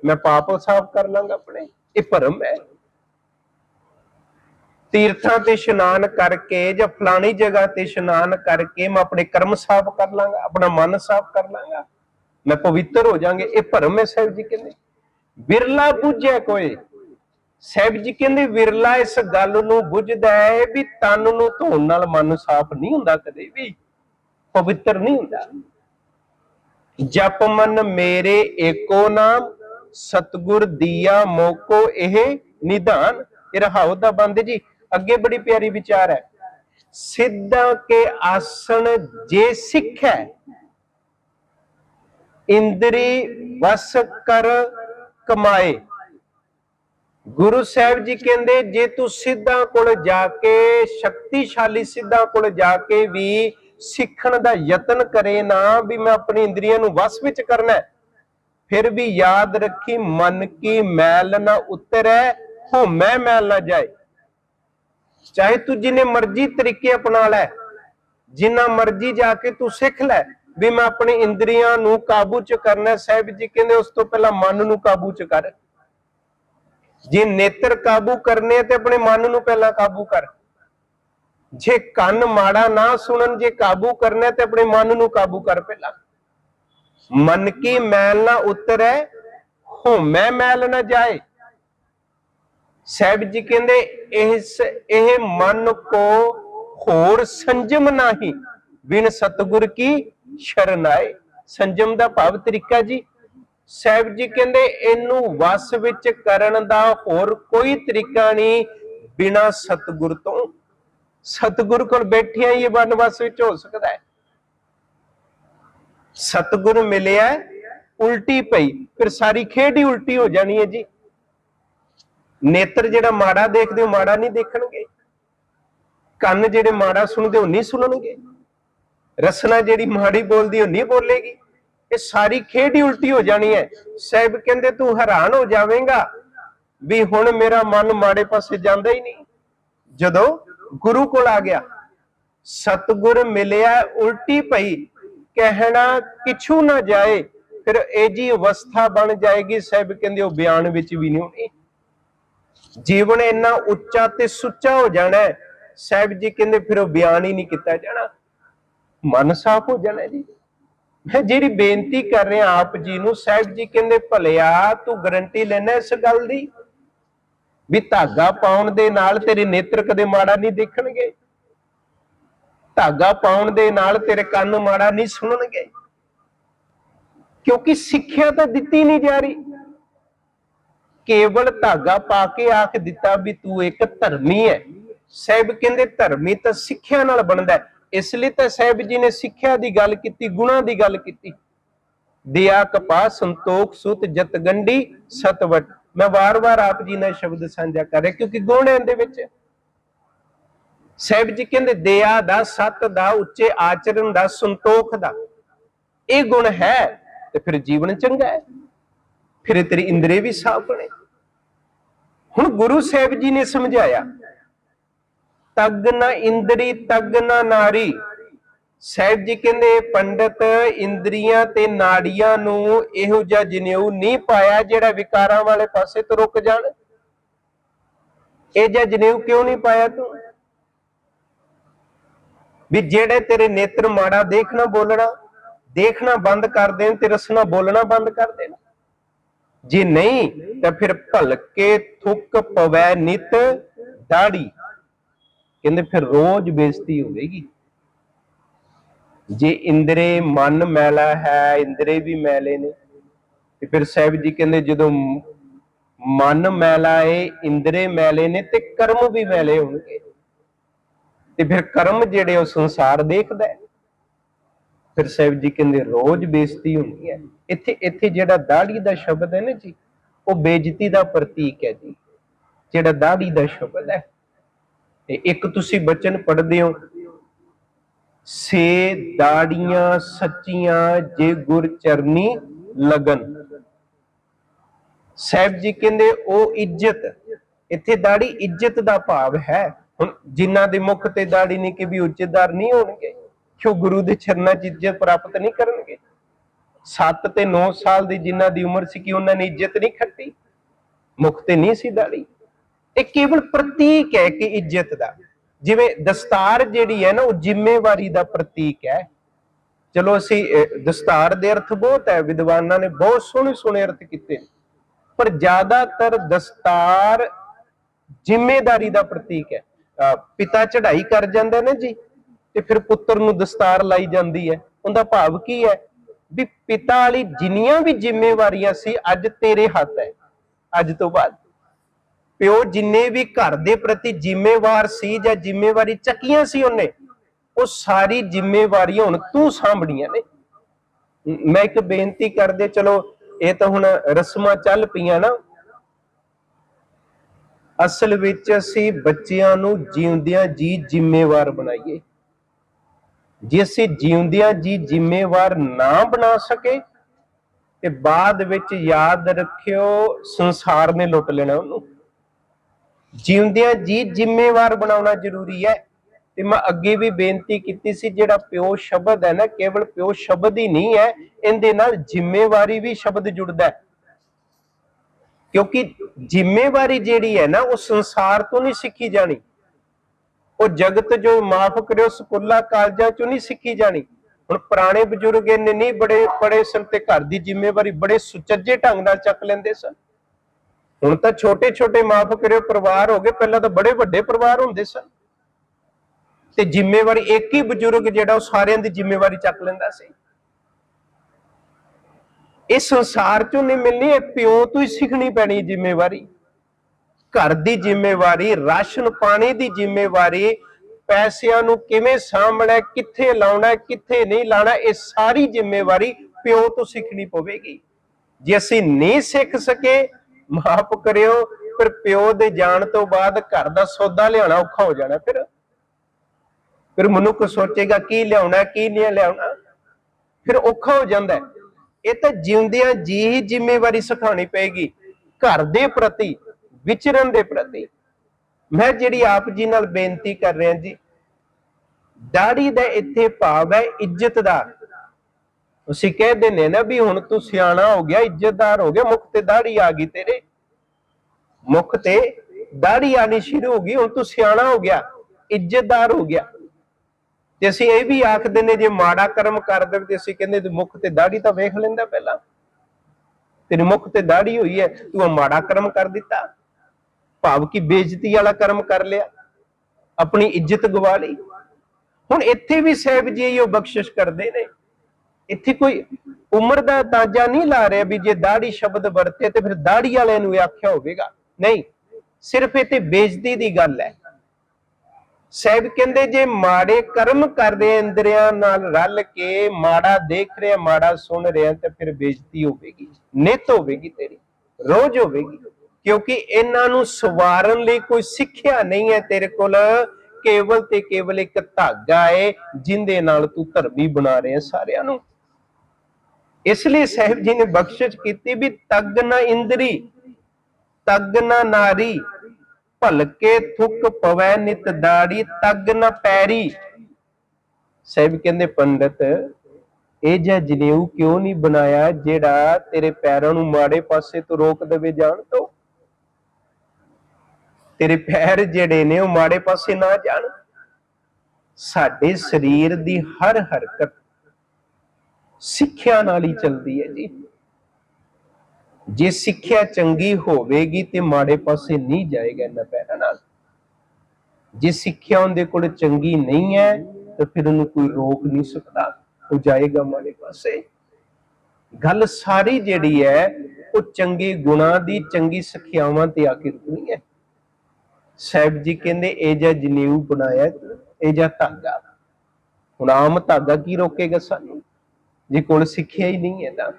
ਮੈਂ ਪਾਪ ਸਾਫ਼ ਕਰ ਲਾਂਗਾ ਆਪਣੇ। ਇਹ ਭਰਮ ਹੈ। ਤੀਰਥਾਂ ਤੇ ਇਸ਼ਨਾਨ ਕਰਕੇ ਜਾਂ ਫਲਾਣੀ ਜਗ੍ਹਾ ਤੇ ਇਸ਼ਨਾਨ ਕਰਕੇ ਮੈਂ ਆਪਣੇ ਕਰਮ ਸਾਫ਼ ਕਰ ਲਾਂਗਾ, ਆਪਣਾ ਮਨ ਸਾਫ਼ ਕਰ ਲਾਂਗਾ, ਮੈਂ ਪਵਿੱਤਰ ਹੋ ਜਾਾਂਗੇ ਇਹ ਭਰਮ ਹੈ ਸਾਹਿਬ ਜੀ ਕਹਿੰਦੇ। ਬਿਰਲਾ ਬੁੱਝੇ ਕੋਈ ਸਾਹਿਬ ਜੀ ਕਹਿੰਦੇ, ਵਿਰਲਾ ਇਸ ਗੱਲ ਨੂੰ ਬੁੱਝਦਾ ਹੈ ਵੀ ਤਨ ਨੂੰ ਧੋਣ ਨਾਲ ਮਨ ਸਾਫ਼ ਨਹੀਂ ਹੁੰਦਾ ਕਦੇ ਵੀ, ਪਵਿੱਤਰ ਨਹੀਂ ਹੁੰਦਾ। ਜਪ ਮਨ ਮੇਰੇ ਏਕੋ ਨਾਮ ਸਤਗੁਰ ਦੀਆ ਮੋਕੋ ਇਹ ਨਿਧਾਨ। ਇਹ ਰਹਾਉ ਦਾ ਬੰਦ ਜੀ, ਅੱਗੇ ਬੜੀ ਪਿਆਰੀ ਵਿਚਾਰ ਹੈ। ਸਿੱਧਾ ਕੇ ਆਸਣ ਜੇ ਸਿੱਖੈ, ਇੰਦਰੀ ਵਸ ਕਰ ਕਮਾਏ। ਗੁਰੂ ਸਾਹਿਬ ਜੀ ਕਹਿੰਦੇ, ਜੇ ਤੂੰ ਸਿੱਧਾਂ ਕੋਲ ਜਾ ਕੇ, ਸ਼ਕਤੀਸ਼ਾਲੀ ਸਿੱਧਾਂ ਕੋਲ ਜਾ ਕੇ ਵੀ ਸਿੱਖਣ ਦਾ ਯਤਨ ਕਰੇ ਨਾ, ਵੀ ਮੈਂ ਆਪਣੀ ਇੰਦਰੀਆਂ ਨੂੰ ਵਸ ਵਿੱਚ ਕਰਨਾ ਹੈ ਫਿਰ ਵੀ ਯਾਦ ਰੱਖੀ ਮਨ ਕੀ ਮੈਲ ਨਾ ਉਤਰੈ ਹਉਮੈ ਮੈਲ ਨਾ ਜਾਏ। ਚਾਹੇ ਤੂੰ ਜਿੰਨੇ ਮਰਜ਼ੀ ਤਰੀਕੇ ਅਪਣਾ ਲੈ, ਜਿੰਨਾ ਮਰਜ਼ੀ ਜਾ ਕੇ ਤੂੰ ਸਿੱਖ ਲੈ, ਵੀ ਮੈਂ ਆਪਣੀ ਇੰਦਰੀਆਂ ਨੂੰ ਕਾਬੂ ਚ ਕਰਨਾ, ਸਾਹਿਬ ਜੀ ਕਹਿੰਦੇ ਉਸ ਤੋਂ ਪਹਿਲਾਂ ਮਨ ਨੂੰ ਕਾਬੂ ਚ ਕਰ। ਜੇ ਨੇਤਰ ਕਾਬੂ ਕਰਨੇ ਤੇ ਆਪਣੇ ਮਨ ਨੂੰ ਪਹਿਲਾਂ ਕਾਬੂ ਕਰ। ਜੇ ਕੰਨ ਮਾੜਾ ਨਾ ਸੁਣਨ, ਜੇ ਕਾਬੂ ਕਰਨਾ ਤੇ ਆਪਣੇ ਮਨ ਨੂੰ ਕਾਬੂ ਕਰ ਪਹਿਲਾਂ। ਮਨ ਕੀ ਮੈਲ ਨਾ ਉਤਰੈ? ਹਉਮੈ ਮੈਲ ਨਾ ਜਾਏ। ਸਾਹਿਬ ਜੀ ਕਹਿੰਦੇ ਇਸ ਇਹ ਮਨ ਕੋ ਹੋਰ ਸੰਜਮ ਨਹੀਂ, ਬਿਨ ਸਤਗੁਰ ਕੀ ਸ਼ਰਨ ਆਏ। ਸੰਜਮ ਦਾ ਭਾਵ ਤਰੀਕਾ ਜੀ। ਸਾਹਿਬ ਜੀ ਕਹਿੰਦੇ, ਇਹਨੂੰ ਵਸ ਵਿੱਚ ਕਰਨ ਦਾ ਹੋਰ ਕੋਈ ਤਰੀਕਾ ਨਹੀਂ, ਬਿਨਾ ਸਤਗੁਰ ਤੋਂ। ਸਤਗੁਰ ਕੋਲ ਬੈਠਿਆਂ ਹੀ ਇਹ ਮਨ ਵਿੱਚ ਹੋ ਸਕਦਾ ਹੈ। ਸਤਗੁਰ ਮਿਲਿਆ ਉਲਟੀ ਪਈ। ਫਿਰ ਸਾਰੀ ਖੇਡ ਹੀ ਉਲਟੀ ਹੋ ਜਾਣੀ ਹੈ ਜੀ। ਨੇਤਰ ਜਿਹੜਾ ਮਾੜਾ ਦੇਖਦੇ ਹੋ, ਮਾੜਾ ਨਹੀਂ ਦੇਖਣਗੇ। ਕੰਨ ਜਿਹੜੇ ਮਾੜਾ ਸੁਣਦੇ ਹੋ, ਨਹੀਂ ਸੁਣਨਗੇ। ਰਸਨਾ ਜਿਹੜੀ ਮਾੜੀ ਬੋਲਦੀ, ਉਹ ਨਹੀਂ ਬੋਲੇਗੀ। ਇਹ ਸਾਰੀ ਖੇਡ ਹੀ ਉਲਟੀ ਹੋ ਜਾਣੀ ਹੈ। ਸਾਹਿਬ ਕਹਿੰਦੇ, ਤੂੰ ਹੈਰਾਨ ਹੋ ਜਾਵੇਂਗਾ ਵੀ ਹੁਣ ਮੇਰਾ ਮਨ ਮਾੜੇ ਪਾਸੇ ਜਾਂਦਾ ਹੀ ਨਹੀਂ। ਜਦੋਂ ਗੁਰੂ ਕੋਲ ਆ ਗਿਆ, ਸਤਗੁਰ ਮਿਲਿਆ, ਉਲਟੀ ਪਈ। ਕਹਿਣਾ ਕਿਛੂ ਨਾ ਜਾਏ, ਫਿਰ ਇਹ ਜੀ ਅਵਸਥਾ ਬਣ ਜਾਏਗੀ, ਸਾਹਿਬ ਕਹਿੰਦੇ ਉਹ ਬਿਆਨ ਵਿੱਚ ਵੀ ਨਹੀਂ ਹੋਣੀ। ਜੀਵਨ ਇੰਨਾ ਉੱਚਾ ਤੇ ਸੁੱਚਾ ਹੋ ਜਾਣਾ ਸਾਹਿਬ ਜੀ ਕਹਿੰਦੇ ਫਿਰ ਉਹ ਬਿਆਨ ਹੀ ਨਹੀਂ ਕੀਤਾ ਜਾਣਾ। ਮਨ ਸਾਫ਼ ਹੋ ਜਾਣਾ ਜੀ। ਮੈਂ ਜਿਹੜੀ ਬੇਨਤੀ ਕਰ ਰਿਹਾ ਆਪ ਜੀ ਨੂੰ, ਸਾਹਿਬ ਜੀ ਕਹਿੰਦੇ, ਭਲਿਆ, ਤੂੰ ਗਰੰਟੀ ਲੈਣਾ ਇਸ ਗੱਲ ਦੀ? ਵੀ ਧਾਗਾ ਪਾਉਣ ਦੇ ਨਾਲ ਤੇਰੇ ਨੇਤਰ ਕਦੇ ਮਾੜਾ ਨਹੀਂ ਦੇਖਣਗੇ? ਧਾਗਾ ਪਾਉਣ ਦੇ ਨਾਲ ਤੇਰੇ ਕੰਨ ਮਾੜਾ ਨਹੀਂ ਸੁਣਨਗੇ। ਕਿਉਂਕਿ ਸਿੱਖਿਆ ਤਾਂ ਦਿੱਤੀ ਨਹੀਂ ਜਾ ਰਹੀ। ਕੇਵਲ ਧਾਗਾ ਪਾ ਕੇ ਆਖ ਦਿੱਤਾ ਵੀ ਤੂੰ ਇੱਕ ਧਰਮੀ ਹੈ ਸਾਹਿਬ ਕਹਿੰਦੇ ਧਰਮੀ ਤਾਂ ਸਿੱਖਿਆ ਨਾਲ ਬਣਦਾ ਇਸ ਲਈ ਤਾਂ ਸਾਹਿਬ ਜੀ ਨੇ ਸਿੱਖਿਆ ਦੀ ਗੱਲ ਕੀਤੀ, ਗੁਣਾ ਦੀ ਗੱਲ ਕੀਤੀ। ਦਿਆ ਕਪਾ ਸੰਤੋਖ, ਸੁਤ ਜਤਗੰਡੀ ਸਤਵਟ। ਮੈਂ ਵਾਰ-ਵਾਰ ਆਪ ਜੀ ਨਾਲ ਸ਼ਬਦ ਸਾਂਝਾ ਕਰ ਰਿਹਾ ਕਿਉਂਕਿ ਗੁਣ ਇਹਦੇ ਵਿੱਚ। ਸਾਹਿਬ ਜੀ ਕਹਿੰਦੇ, ਦਇਆ ਦਾ ਸਤ ਦਾ ਉੱਚੇ ਆਚਰਣ ਦਾ ਸੰਤੋਖ ਦਾ। ਇਹ ਗੁਣ ਹੈ, ਤੇ ਫਿਰ ਜੀਵਨ ਚੰਗਾ ਹੈ। ਫਿਰ ਇਹ ਤੇਰੀ ਇੰਦਰੀ ਵੀ ਸਾਫ਼ ਬਣੇ ਹੁਣ ਗੁਰੂ ਸਾਹਿਬ ਜੀ ਨੇ ਸਮਝਾਇਆ, ਤਗ ਨਾ ਇੰਦਰੀ, ਤਗ ਨਾ ਨਾਰੀ। ਸਾਹਿਬ ਜੀ ਕਹਿੰਦੇ, ਪੰਡਤ ਇੰਦਰੀਆਂ ਤੇ ਨਾੜੀਆਂ ਨੂੰ ਇਹੋ ਜਿਹਾ ਜਨੇਊ ਨਹੀਂ ਪਾਇਆ ਜਿਹੜਾ ਵਿਕਾਰਾਂ ਵਾਲੇ ਪਾਸੇ ਤੋਂ ਰੁਕ ਜਾਣ। ਇਹ ਜਿਹਾ ਜਨੇਊ ਕਿਉਂ ਨਹੀਂ ਪਾਇਆ ਤੂੰ? ਵੀ ਜਿਹੜੇ ਤੇਰੇ ਨੇਤਰ ਮਾੜਾ ਦੇਖਣਾ ਬੋਲਣਾ, ਦੇਖਣਾ ਬੰਦ ਕਰ ਦੇਣ ਤੇ ਰਸਨਾ ਬੋਲਣਾ ਬੰਦ ਕਰ ਦੇਣ। ਜੇ ਨਹੀਂ, ਤਾਂ ਫਿਰ ਭਲਕੇ ਥੁੱਕ ਪਵੈ ਨਿਤ ਦਾੜੀ। ਕਹਿੰਦੇ ਫਿਰ ਰੋਜ਼ ਬੇਇੱਜ਼ਤੀ ਹੋਵੇਗੀ। ਜੇ ਇੰਦਰੇ ਮਨ ਮੈਲਾ ਹੈ, ਇੰਦਰੇ ਵੀ ਮੈਲੇ ਨੇ। ਤੇ ਫਿਰ ਸਾਹਿਬ ਜੀ ਕਹਿੰਦੇ ਜਦੋਂ ਮਨ ਮੈਲਾ ਏ, ਇੰਦਰੇ ਮੈਲੇ ਨੇ ਤੇ ਕਰਮ ਵੀ ਮੈਲੇ ਹੋਣਗੇ। ਤੇ ਫਿਰ ਕਰਮ ਜਿਹੜੇ ਉਹ ਸੰਸਾਰ ਦੇਖਦਾ ਹੈ। ਫਿਰ ਸਾਹਿਬ ਜੀ ਕਹਿੰਦੇ, ਰੋਜ਼ ਬੇਇੱਜ਼ਤੀ ਹੁੰਦੀ ਹੈ। ਇੱਥੇ ਇੱਥੇ ਜਿਹੜਾ ਦਾੜੀ ਦਾ ਸ਼ਬਦ ਹੈ ਨਾ ਜੀ, ਉਹ ਬੇਇੱਜ਼ਤੀ ਦਾ ਪ੍ਰਤੀਕ ਹੈ ਜੀ। ਜਿਹੜਾ ਦਾੜੀ ਦਾ ਸ਼ਬਦ ਹੈ। ਤੇ ਇੱਕ ਤੁਸੀਂ ਬਚਨ ਪੜ੍ਹਦੇ ਹੋ, ਸੇ ਦਾੜੀਆਂ ਸੱਚੀਆਂ ਜੇ ਗੁਰ ਚਰਨੀ ਲਗਨ। ਸਾਹਿਬ ਜੀ ਕਹਿੰਦੇ, ਉਹ ਇੱਜ਼ਤ, ਇੱਥੇ ਦਾੜੀ ਇੱਜ਼ਤ ਦਾ ਭਾਵ ਹੈ। ਹੁਣ ਜਿਨ੍ਹਾਂ ਦੇ ਮੁਖ ਤੇ ਦਾੜੀ ਨਹੀਂ ਕਿ ਵੀ ਉੱਚੇਦਾਰ ਨਹੀਂ ਹੋਣਗੇ ਕਿਉਂ ਗੁਰੂ ਦੇ ਚਰਨਾਂ 'ਚ ਇੱਜ਼ਤ ਪ੍ਰਾਪਤ ਨਹੀਂ ਕਰਨਗੇ? 7 ਤੇ 9 ਸਾਲ ਦੀ ਜਿਨ੍ਹਾਂ ਦੀ ਉਮਰ ਸੀ ਕਿ ਉਹਨਾਂ ਨੇ ਇੱਜ਼ਤ ਨਹੀਂ ਖੱਟੀ? ਮੁਖ ਤੇ ਨਹੀਂ ਸੀ ਦਾੜੀ? ਇਹ ਕੇਵਲ ਪ੍ਰਤੀਕ ਹੈ ਕਿ ਇੱਜ਼ਤ ਦਾ। ਜਿਵੇਂ ਦਸਤਾਰ ਜਿਹੜੀ ਹੈ ਨਾ, ਉਹ ਜ਼ਿੰਮੇਵਾਰੀ ਦਾ ਪ੍ਰਤੀਕ ਹੈ। ਚਲੋ ਅਸੀਂ ਦਸਤਾਰ ਦੇ ਅਰਥ ਬਹੁਤ ਹੈ, ਵਿਦਵਾਨਾਂ ਨੇ ਬਹੁਤ ਸੋਹਣੇ ਸੋਹਣੇ ਅਰਥ ਕੀਤੇ ਪਰ ਜ਼ਿਆਦਾਤਰ ਦਸਤਾਰ ਜ਼ਿੰਮੇਵਾਰੀ ਦਾ ਪ੍ਰਤੀਕ ਹੈ। ਪਿਤਾ ਚੜ੍ਹਾਈ ਕਰ ਜਾਂਦਾ ਨਾ ਜੀ, ਤੇ ਫਿਰ ਪੁੱਤਰ ਨੂੰ ਦਸਤਾਰ ਲਾਈ ਜਾਂਦੀ ਹੈ। ਉਹਦਾ ਭਾਵ ਕੀ ਹੈ? ਵੀ ਪਿਤਾ ਵਾਲੀ ਜਿੰਨੀਆਂ ਵੀ ਜ਼ਿੰਮੇਵਾਰੀਆਂ ਸੀ, ਅੱਜ ਤੇਰੇ ਹੱਥ ਹੈ, ਅੱਜ ਤੋਂ ਬਾਅਦ। ਪਿਓ ਜਿੰਨੇ ਵੀ ਘਰ ਦੇ ਪ੍ਰਤੀ ਜ਼ਿੰਮੇਵਾਰ ਸੀ ਜਾਂ ਜ਼ਿੰਮੇਵਾਰੀ ਚੱਕੀਆਂ ਸੀ ਉਹਨੇ, ਉਹ ਸਾਰੀ ਜ਼ਿੰਮੇਵਾਰੀਆਂ ਹੁਣ ਤੂੰ ਸਾਂਭਣੀਆਂ ਨੇ। ਮੈਂ ਇੱਕ ਬੇਨਤੀ ਕਰਦੇ, ਚਲੋ, ਇਹ ਤਾਂ ਹੁਣ ਰਸਮਾਂ ਚੱਲ ਪਈਆਂ ਨਾ। ਅਸਲ ਵਿੱਚ ਅਸੀਂ ਬੱਚਿਆਂ ਨੂੰ ਜਿਉਂਦਿਆਂ ਜੀ ਜ਼ਿੰਮੇਵਾਰ ਬਣਾਈਏ। ਜੇ ਅਸੀਂ ਜਿਉਂਦਿਆਂ ਜੀ ਜ਼ਿੰਮੇਵਾਰ ਨਾ ਬਣਾ ਸਕੇ, ਤੇ ਬਾਅਦ ਵਿੱਚ ਯਾਦ ਰੱਖਿਓ ਸੰਸਾਰ ਨੇ ਲੁੱਟ ਲੈਣਾ ਉਹਨੂੰ। ਜਿਉਂਦਿਆਂ ਜੀ ਜ਼ਿੰਮੇਵਾਰ ਬਣਾਉਣਾ ਜ਼ਰੂਰੀ ਹੈ। ਤੇ ਮੈਂ ਅੱਗੇ ਵੀ ਬੇਨਤੀ ਕੀਤੀ ਸੀ, ਜਿਹੜਾ ਪਿਓ ਸ਼ਬਦ ਹੈ ਨਾ, ਕੇਵਲ ਪਿਓ ਸ਼ਬਦ ਹੀ ਨਹੀਂ ਹੈ, ਇਹਦੇ ਨਾਲ ਜ਼ਿੰਮੇਵਾਰੀ ਵੀ ਸ਼ਬਦ ਜੁੜਦਾ ਹੈ। ਕਿਉਂਕਿ ਜ਼ਿੰਮੇਵਾਰੀ ਜਿਹੜੀ ਹੈ ਨਾ, ਉਹ ਸੰਸਾਰ ਤੋਂ ਨਹੀਂ ਸਿੱਖੀ ਜਾਣੀ। ਉਹ ਜਗਤ ਜੋ ਮਾਫ ਕਰਿਓ, ਸਕੂਲਾਂ ਕਾਲਜਾਂ ਚੋਂ ਨਹੀਂ ਸਿੱਖੀ ਜਾਣੀ। ਹੁਣ ਪੁਰਾਣੇ ਬਜ਼ੁਰਗ ਇਹਨੇ ਨਹੀਂ, ਬੜੇ ਪੜੇ ਸਨ ਤੇ ਘਰ ਦੀ ਜ਼ਿੰਮੇਵਾਰੀ ਬੜੇ ਸੁਚੱਜੇ ਢੰਗ ਨਾਲ ਚੱਕ ਲੈਂਦੇ ਸਨ। ਹੁਣ ਤਾਂ ਛੋਟੇ ਛੋਟੇ ਮਾਫ ਕਰਿਓ, ਪਰਿਵਾਰ ਹੋ ਗਏ, ਪਹਿਲਾਂ ਤਾਂ ਬੜੇ ਵੱਡੇ ਪਰਿਵਾਰ ਹੁੰਦੇ ਸਨ। ਤੇ ਜ਼ਿੰਮੇਵਾਰੀ ਇੱਕ ਹੀ ਬਜ਼ੁਰਗ ਜਿਹੜਾ, ਉਹ ਸਾਰਿਆਂ ਦੀ ਜ਼ਿੰਮੇਵਾਰੀ ਚੱਕ ਲੈਂਦਾ ਸੀ। ਇਹ ਸੰਸਾਰ ਚੋਂ ਨਹੀਂ ਮਿਲਣੀ, ਇਹ ਪਿਓ ਤੋਂ ਹੀ ਸਿੱਖਣੀ ਪੈਣੀ ਜ਼ਿੰਮੇਵਾਰੀ। ਘਰ ਦੀ ਜ਼ਿੰਮੇਵਾਰੀ, ਰਾਸ਼ਨ ਪਾਣੀ ਦੀ ਜ਼ਿੰਮੇਵਾਰੀ, ਪੈਸਿਆਂ ਨੂੰ ਕਿਵੇਂ ਸਾਂਭਣਾ, ਕਿੱਥੇ ਲਾਉਣਾ, ਕਿੱਥੇ ਨਹੀਂ ਲਾਉਣਾ, ਇਹ ਸਾਰੀ ਜ਼ਿੰਮੇਵਾਰੀ ਪਿਓ ਤੋਂ ਸਿੱਖਣੀ ਪਵੇਗੀ। ਜੇ ਅਸੀਂ ਨਹੀਂ ਸਿੱਖ ਸਕੇ, ਮਾਫ ਕਰਿਓ, ਫਿਰ ਪਿਓ ਦੇ ਜਾਣ ਤੋਂ ਬਾਅਦ ਘਰ ਦਾ ਸੌਦਾ ਲਿਆਉਣਾ ਔਖਾ ਹੋ ਜਾਣਾ ਫਿਰ। ਫਿਰ ਮਨੁੱਖ ਸੋਚੇਗਾ ਕੀ ਲਿਆਉਣਾ, ਕੀ ਨਹੀਂ ਲਿਆਉਣਾ। ਫਿਰ ਔਖਾ ਹੋ ਜਾਂਦਾ ਹੈ। ਇਹ ਤਾਂ ਜਿਉਂਦਿਆਂ ਜੀ ਹੀ ਜ਼ਿੰਮੇਵਾਰੀ ਸਿਖਾਉਣੀ ਪਏਗੀ, ਘਰ ਦੇ ਪ੍ਰਤੀ, ਵਿਚਰਨ ਦੇ ਪ੍ਰਤੀ। ਮੈਂ ਜਿਹੜੀ ਆਪ ਜੀ ਨਾਲ ਬੇਨਤੀ ਕਰ ਰਿਹਾ ਜੀ, ਦਾੜੀ ਦਾ ਇੱਥੇ ਭਾਵ ਹੈ ਇੱਜ਼ਤ ਦਾ ਅਸੀਂ ਕਹਿ ਦਿੰਦੇ ਨਾ ਵੀ ਹੁਣ ਤੂੰ ਸਿਆਣਾ ਹੋ ਗਿਆ, ਇੱਜ਼ਤਦਾਰ ਹੋ ਗਿਆ, ਮੁਖ ਤੇ ਦਾੜੀ ਆ ਗਈ ਤੇਰੇ। ਮੁਖ ਤੇ ਦਾੜੀ ਆਣੀ ਸ਼ੁਰੂ ਹੋ ਗਈ, ਹੁਣ ਤੂੰ ਸਿਆਣਾ ਹੋ ਗਿਆ, ਇੱਜ਼ਤਦਾਰ ਹੋ ਗਿਆ। ਤੇ ਅਸੀਂ ਇਹ ਵੀ ਆਖਦੇ ਨੇ ਜੇ ਮਾੜਾ ਕਰਮ ਕਰ ਦੇਵੇ ਤੇ ਅਸੀਂ ਕਹਿੰਦੇ ਤੂੰ ਮੁਖ ਤੇ ਦਾੜੀ ਤਾਂ ਵੇਖ ਲੈਂਦਾ ਪਹਿਲਾਂ। ਤੇਰੇ ਮੁਖ ਤੇ ਦਾੜੀ ਹੋਈ ਹੈ, ਤੂੰ ਆਹ ਮਾੜਾ ਕਰਮ ਕਰ ਦਿੱਤਾ। ਭਾਵ ਕਿ ਬੇਇੱਜ਼ਤੀ ਵਾਲਾ ਕਰਮ ਕਰ ਲਿਆ, ਆਪਣੀ ਇੱਜ਼ਤ ਗਵਾ ਲਈ। ਹੁਣ ਇੱਥੇ ਵੀ ਸਾਹਿਬ ਜੀ ਉਹ ਬਖਸ਼ਿਸ਼ ਕਰਦੇ ਨੇ। ਇੱਥੇ ਕੋਈ ਉਮਰ ਦਾ ਅੰਦਾਜ਼ਾ ਨਹੀਂ ਲਾ ਰਿਹਾ ਵੀ ਜੇ ਦਾੜੀ ਸ਼ਬਦ ਵਰਤੇ ਤੇ ਫਿਰ ਦਾੜੀ ਵਾਲਿਆਂ ਨੂੰ ਇਹ ਆਖਿਆ ਹੋਵੇਗਾ। ਨਹੀਂ, ਸਿਰਫ ਇਹ ਤੇ ਬੇਇੱਜ਼ਤੀ ਦੀ ਗੱਲ ਹੈ। ਸਾਹਿਬ ਕਹਿੰਦੇ, ਜੇ ਮਾੜੇ ਕਰਮ ਕਰਦੇ ਇੰਦਰੀਆਂ ਨਾਲ ਰਲ ਕੇ ਮਾੜਾ ਦੇਖ ਰਿਹਾ, ਮਾੜਾ ਸੁਣ ਰਿਹਾ, ਤੇ ਫਿਰ ਬੇਇੱਜ਼ਤੀ ਹੋਵੇਗੀ, ਨਿਤ ਹੋਵੇਗੀ ਤੇਰੀ, ਰੋਜ਼ ਹੋਵੇਗੀ। ਕਿਉਂਕਿ ਇਹਨਾਂ ਨੂੰ ਸਵਾਰਨ ਲਈ ਕੋਈ ਸਿੱਖਿਆ ਨਹੀਂ ਹੈ ਤੇਰੇ ਕੋਲ। ਕੇਵਲ ਤੇ ਕੇਵਲ ਇੱਕ ਧਾਗਾ ਹੈ ਜਿੰਦੇ ਨਾਲ ਤੂੰ ਧਰਮੀ ਬਣਾ ਰਿਹਾ ਸਾਰਿਆਂ ਨੂੰ। ਇਸ ਲਈ ਸਾਹਿਬ ਜੀ ਨੇ ਬਖਸ਼ਿਸ਼ ਕੀਤੀ ਵੀ ਤਗ ਨਾ ਇੰਦਰੀ, ਤਗ ਨਾ ਨਾਰੀ ਭਲਕੇ ਥੁੱਕ ਪਵੈ ਨਿਤ ਦਾੜੀ, ਤਗ ਨ ਪੈਰੀ। ਸਾਹਿਬ ਕਹਿੰਦੇ, ਪੰਡਤ, ਇਹ ਜਿਹਾ ਜਨੇਊ ਕਿਉਂ ਨਹੀਂ ਬਣਾਇਆ ਜਿਹੜਾ ਤੇਰੇ ਪੈਰਾਂ ਨੂੰ ਮਾੜੇ ਪਾਸੇ ਤੋਂ ਰੋਕ ਦੇਵੇ ਜਾਣ ਤੋਂ? ਤੇਰੇ ਪੈਰ ਜਿਹੜੇ ਨੇ ਉਹ ਮਾੜੇ ਪਾਸੇ ਨਾ ਜਾਣ। ਸਾਡੇ ਸਰੀਰ ਦੀ ਹਰ ਹਰਕਤ ਸਿੱਖਿਆ ਨਾਲ ਹੀ ਚੱਲਦੀ ਹੈ ਜੀ। ਜੇ ਸਿੱਖਿਆ ਚੰਗੀ ਹੋਵੇਗੀ ਤੇ ਮਾੜੇ ਪਾਸੇ ਨਹੀਂ ਜਾਏਗਾ ਇਹਨਾਂ ਪੈਰਾਂ ਨਾਲ। ਜੇ ਸਿੱਖਿਆ ਉਹਦੇ ਕੋਲ ਚੰਗੀ ਨਹੀਂ ਹੈ, ਤਾਂ ਫਿਰ ਉਹਨੂੰ ਕੋਈ ਰੋਕ ਨਹੀਂ ਸਕਦਾ। ਉਹ ਜਾਏਗਾ ਮਾੜੇ ਪਾਸੇ। ਗੱਲ ਸਾਰੀ ਜਿਹੜੀ ਹੈ, ਉਹ ਚੰਗੇ ਗੁਣਾਂ ਦੀ, ਚੰਗੀ ਸਿੱਖਿਆਵਾਂ ਤੇ ਆ ਕੇ ਰੁਕਣੀ ਹੈ। ਸਾਹਿਬ ਜੀ ਕਹਿੰਦੇ, ਇਹ ਜਿਹਾ ਜਨੇਊ ਬਣਾਇਆ, ਇਹ ਜਿਹਾ ਧਾਗਾ। ਹੁਣ ਆਮ ਧਾਗਾ ਕੀ ਰੋਕੇਗਾ ਸਾਨੂੰ? ਜੇ ਕੋਲ ਸਿੱਖਿਆ ਹੀ ਨਹੀਂ ਹੈ ਤਾਂ।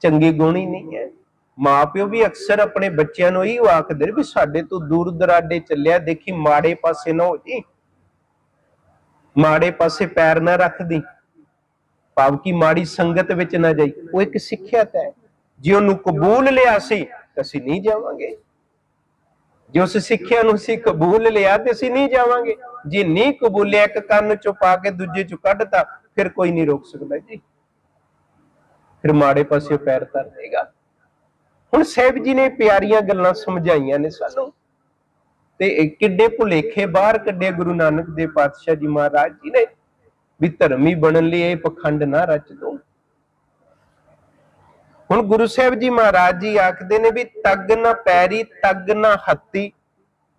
ਚੰਗੇ ਗੁਣ ਹੀ ਨਹੀਂ ਹੈ। ਮਾਪਿਓ ਵੀ ਅਕਸਰ ਆਪਣੇ ਬੱਚਿਆਂ ਨੂੰ ਇਹੀ ਆਖਦੇ ਨੇ ਵੀ ਸਾਡੇ ਤੋਂ ਦੂਰ ਦਰਾਡੇ ਚੱਲਿਆ, ਦੇਖੀ ਮਾੜੇ ਪਾਸੇ ਨਾ ਹੋ ਜੀ। ਮਾੜੇ ਪਾਸੇ ਪੈਰ ਨਾ ਰੱਖਦੀ ਭਾਵ ਕਿ ਮਾੜੀ ਸੰਗਤ ਵਿੱਚ ਨਾ ਜਾਈ। ਉਹ ਇੱਕ ਸਿੱਖਿਆ ਹੈ। ਜੇ ਉਹਨੂੰ ਕਬੂਲ ਲਿਆ ਸੀ ਅਸੀਂ ਨਹੀਂ ਜਾਵਾਂਗੇ। ਜੇ ਉਸ ਸਿੱਖਿਆ ਨੂੰ ਅਸੀਂ ਕਬੂਲ ਲਿਆ, ਤੇ ਅਸੀਂ ਨਹੀਂ ਜਾਵਾਂਗੇ। ਜੇ ਨਹੀਂ ਕਬੂਲਿਆ, ਇੱਕ ਕੰਨ ਚੋਂ ਪਾ ਕੇ ਦੂਜੇ ਚੋਂ ਕੱਢਤਾ, ਫਿਰ ਕੋਈ ਨਹੀਂ ਰੋਕ ਸਕਦਾ ਜੀ। ਫਿਰ ਮਾੜੇ ਪਾਸੇ ਪੈਰ ਧਰ ਦੇਗਾ। ਹੁਣ ਸਾਹਿਬ ਜੀ ਨੇ ਪਿਆਰੀਆਂ ਗੱਲਾਂ ਸਮਝਾਈਆਂ ਨੇ ਸਾਨੂੰ। ਤੇ ਕਿੱਡੇ ਭੁਲੇਖੇ ਬਾਹਰ ਕੱਢੇ ਗੁਰੂ ਨਾਨਕ ਦੇਵ ਪਾਤਸ਼ਾਹ ਜੀ ਮਹਾਰਾਜ ਜੀ ਨੇ। ਵੀ ਧਰਮੀ ਬਣਨ ਲਈ ਇਹ ਪਖੰਡ ਨਾ ਰਚ ਦੋ। ਹੁਣ ਗੁਰੂ ਸਾਹਿਬ ਜੀ ਮਹਾਰਾਜ ਜੀ ਆਖਦੇ ਨੇ ਵੀ ਤੱਗ ਨਾ ਪੈਰੀ ਤੱਗ ਨਾ ਹੱਤੀ।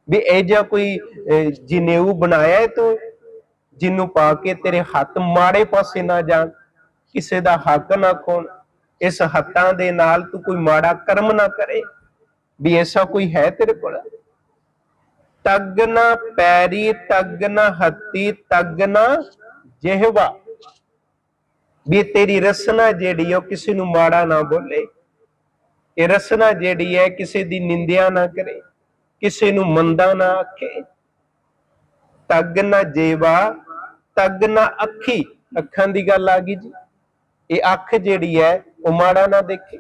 ਵੀ ਇਹ ਜਿਹਾ ਕੋਈ ਅਹ, ਜਨੇਊ ਬਣਾਇਆ ਤੂੰ ਜਿਹਨੂੰ ਪਾ ਕੇ ਤੇਰੇ ਹੱਥ ਮਾੜੇ ਪਾਸੇ ਨਾ ਜਾਣ। ਕਿਸੇ ਦਾ ਹੱਕ ਨਾ ਖੋਣ। ਇਸ ਹੱਥਾਂ ਦੇ ਨਾਲ ਤੂੰ ਕੋਈ ਮਾੜਾ ਕਰਮ ਨਾ ਕਰੇ, ਵੀ ਐਸਾ ਕੋਈ ਹੈ ਤੇਰੇ ਕੋਲ? ਤੱਗ ਨਾ ਪੈਰੀ, ਤੱਗ ਨਾ ਹੱਤੀ, ਤੱਗ ਨਾ ਜਿਹਵਾ। ਵੀ ਤੇਰੀ ਰਸਨਾ ਜਿਹੜੀ ਉਹ ਕਿਸੇ ਨੂੰ ਮਾੜਾ ਨਾ ਬੋਲੇ। ਇਹ ਰਸਨਾ ਜਿਹੜੀ ਹੈ ਕਿਸੇ ਦੀ ਨਿੰਦਿਆ ਨਾ ਕਰੇ, ਕਿਸੇ ਨੂੰ ਮੰਦਾ ਨਾ ਆਖੇ। ਤੱਗ ਨਾ ਜੇਵਾ ਤੱਗ ਨਾ ਅੱਖੀ। ਅੱਖਾਂ ਦੀ ਗੱਲ ਆ ਗਈ ਜੀ। ਇਹ ਅੱਖ ਜਿਹੜੀ ਹੈ ਉਹ ਮਾੜਾ ਨਾ ਦੇਖੇ।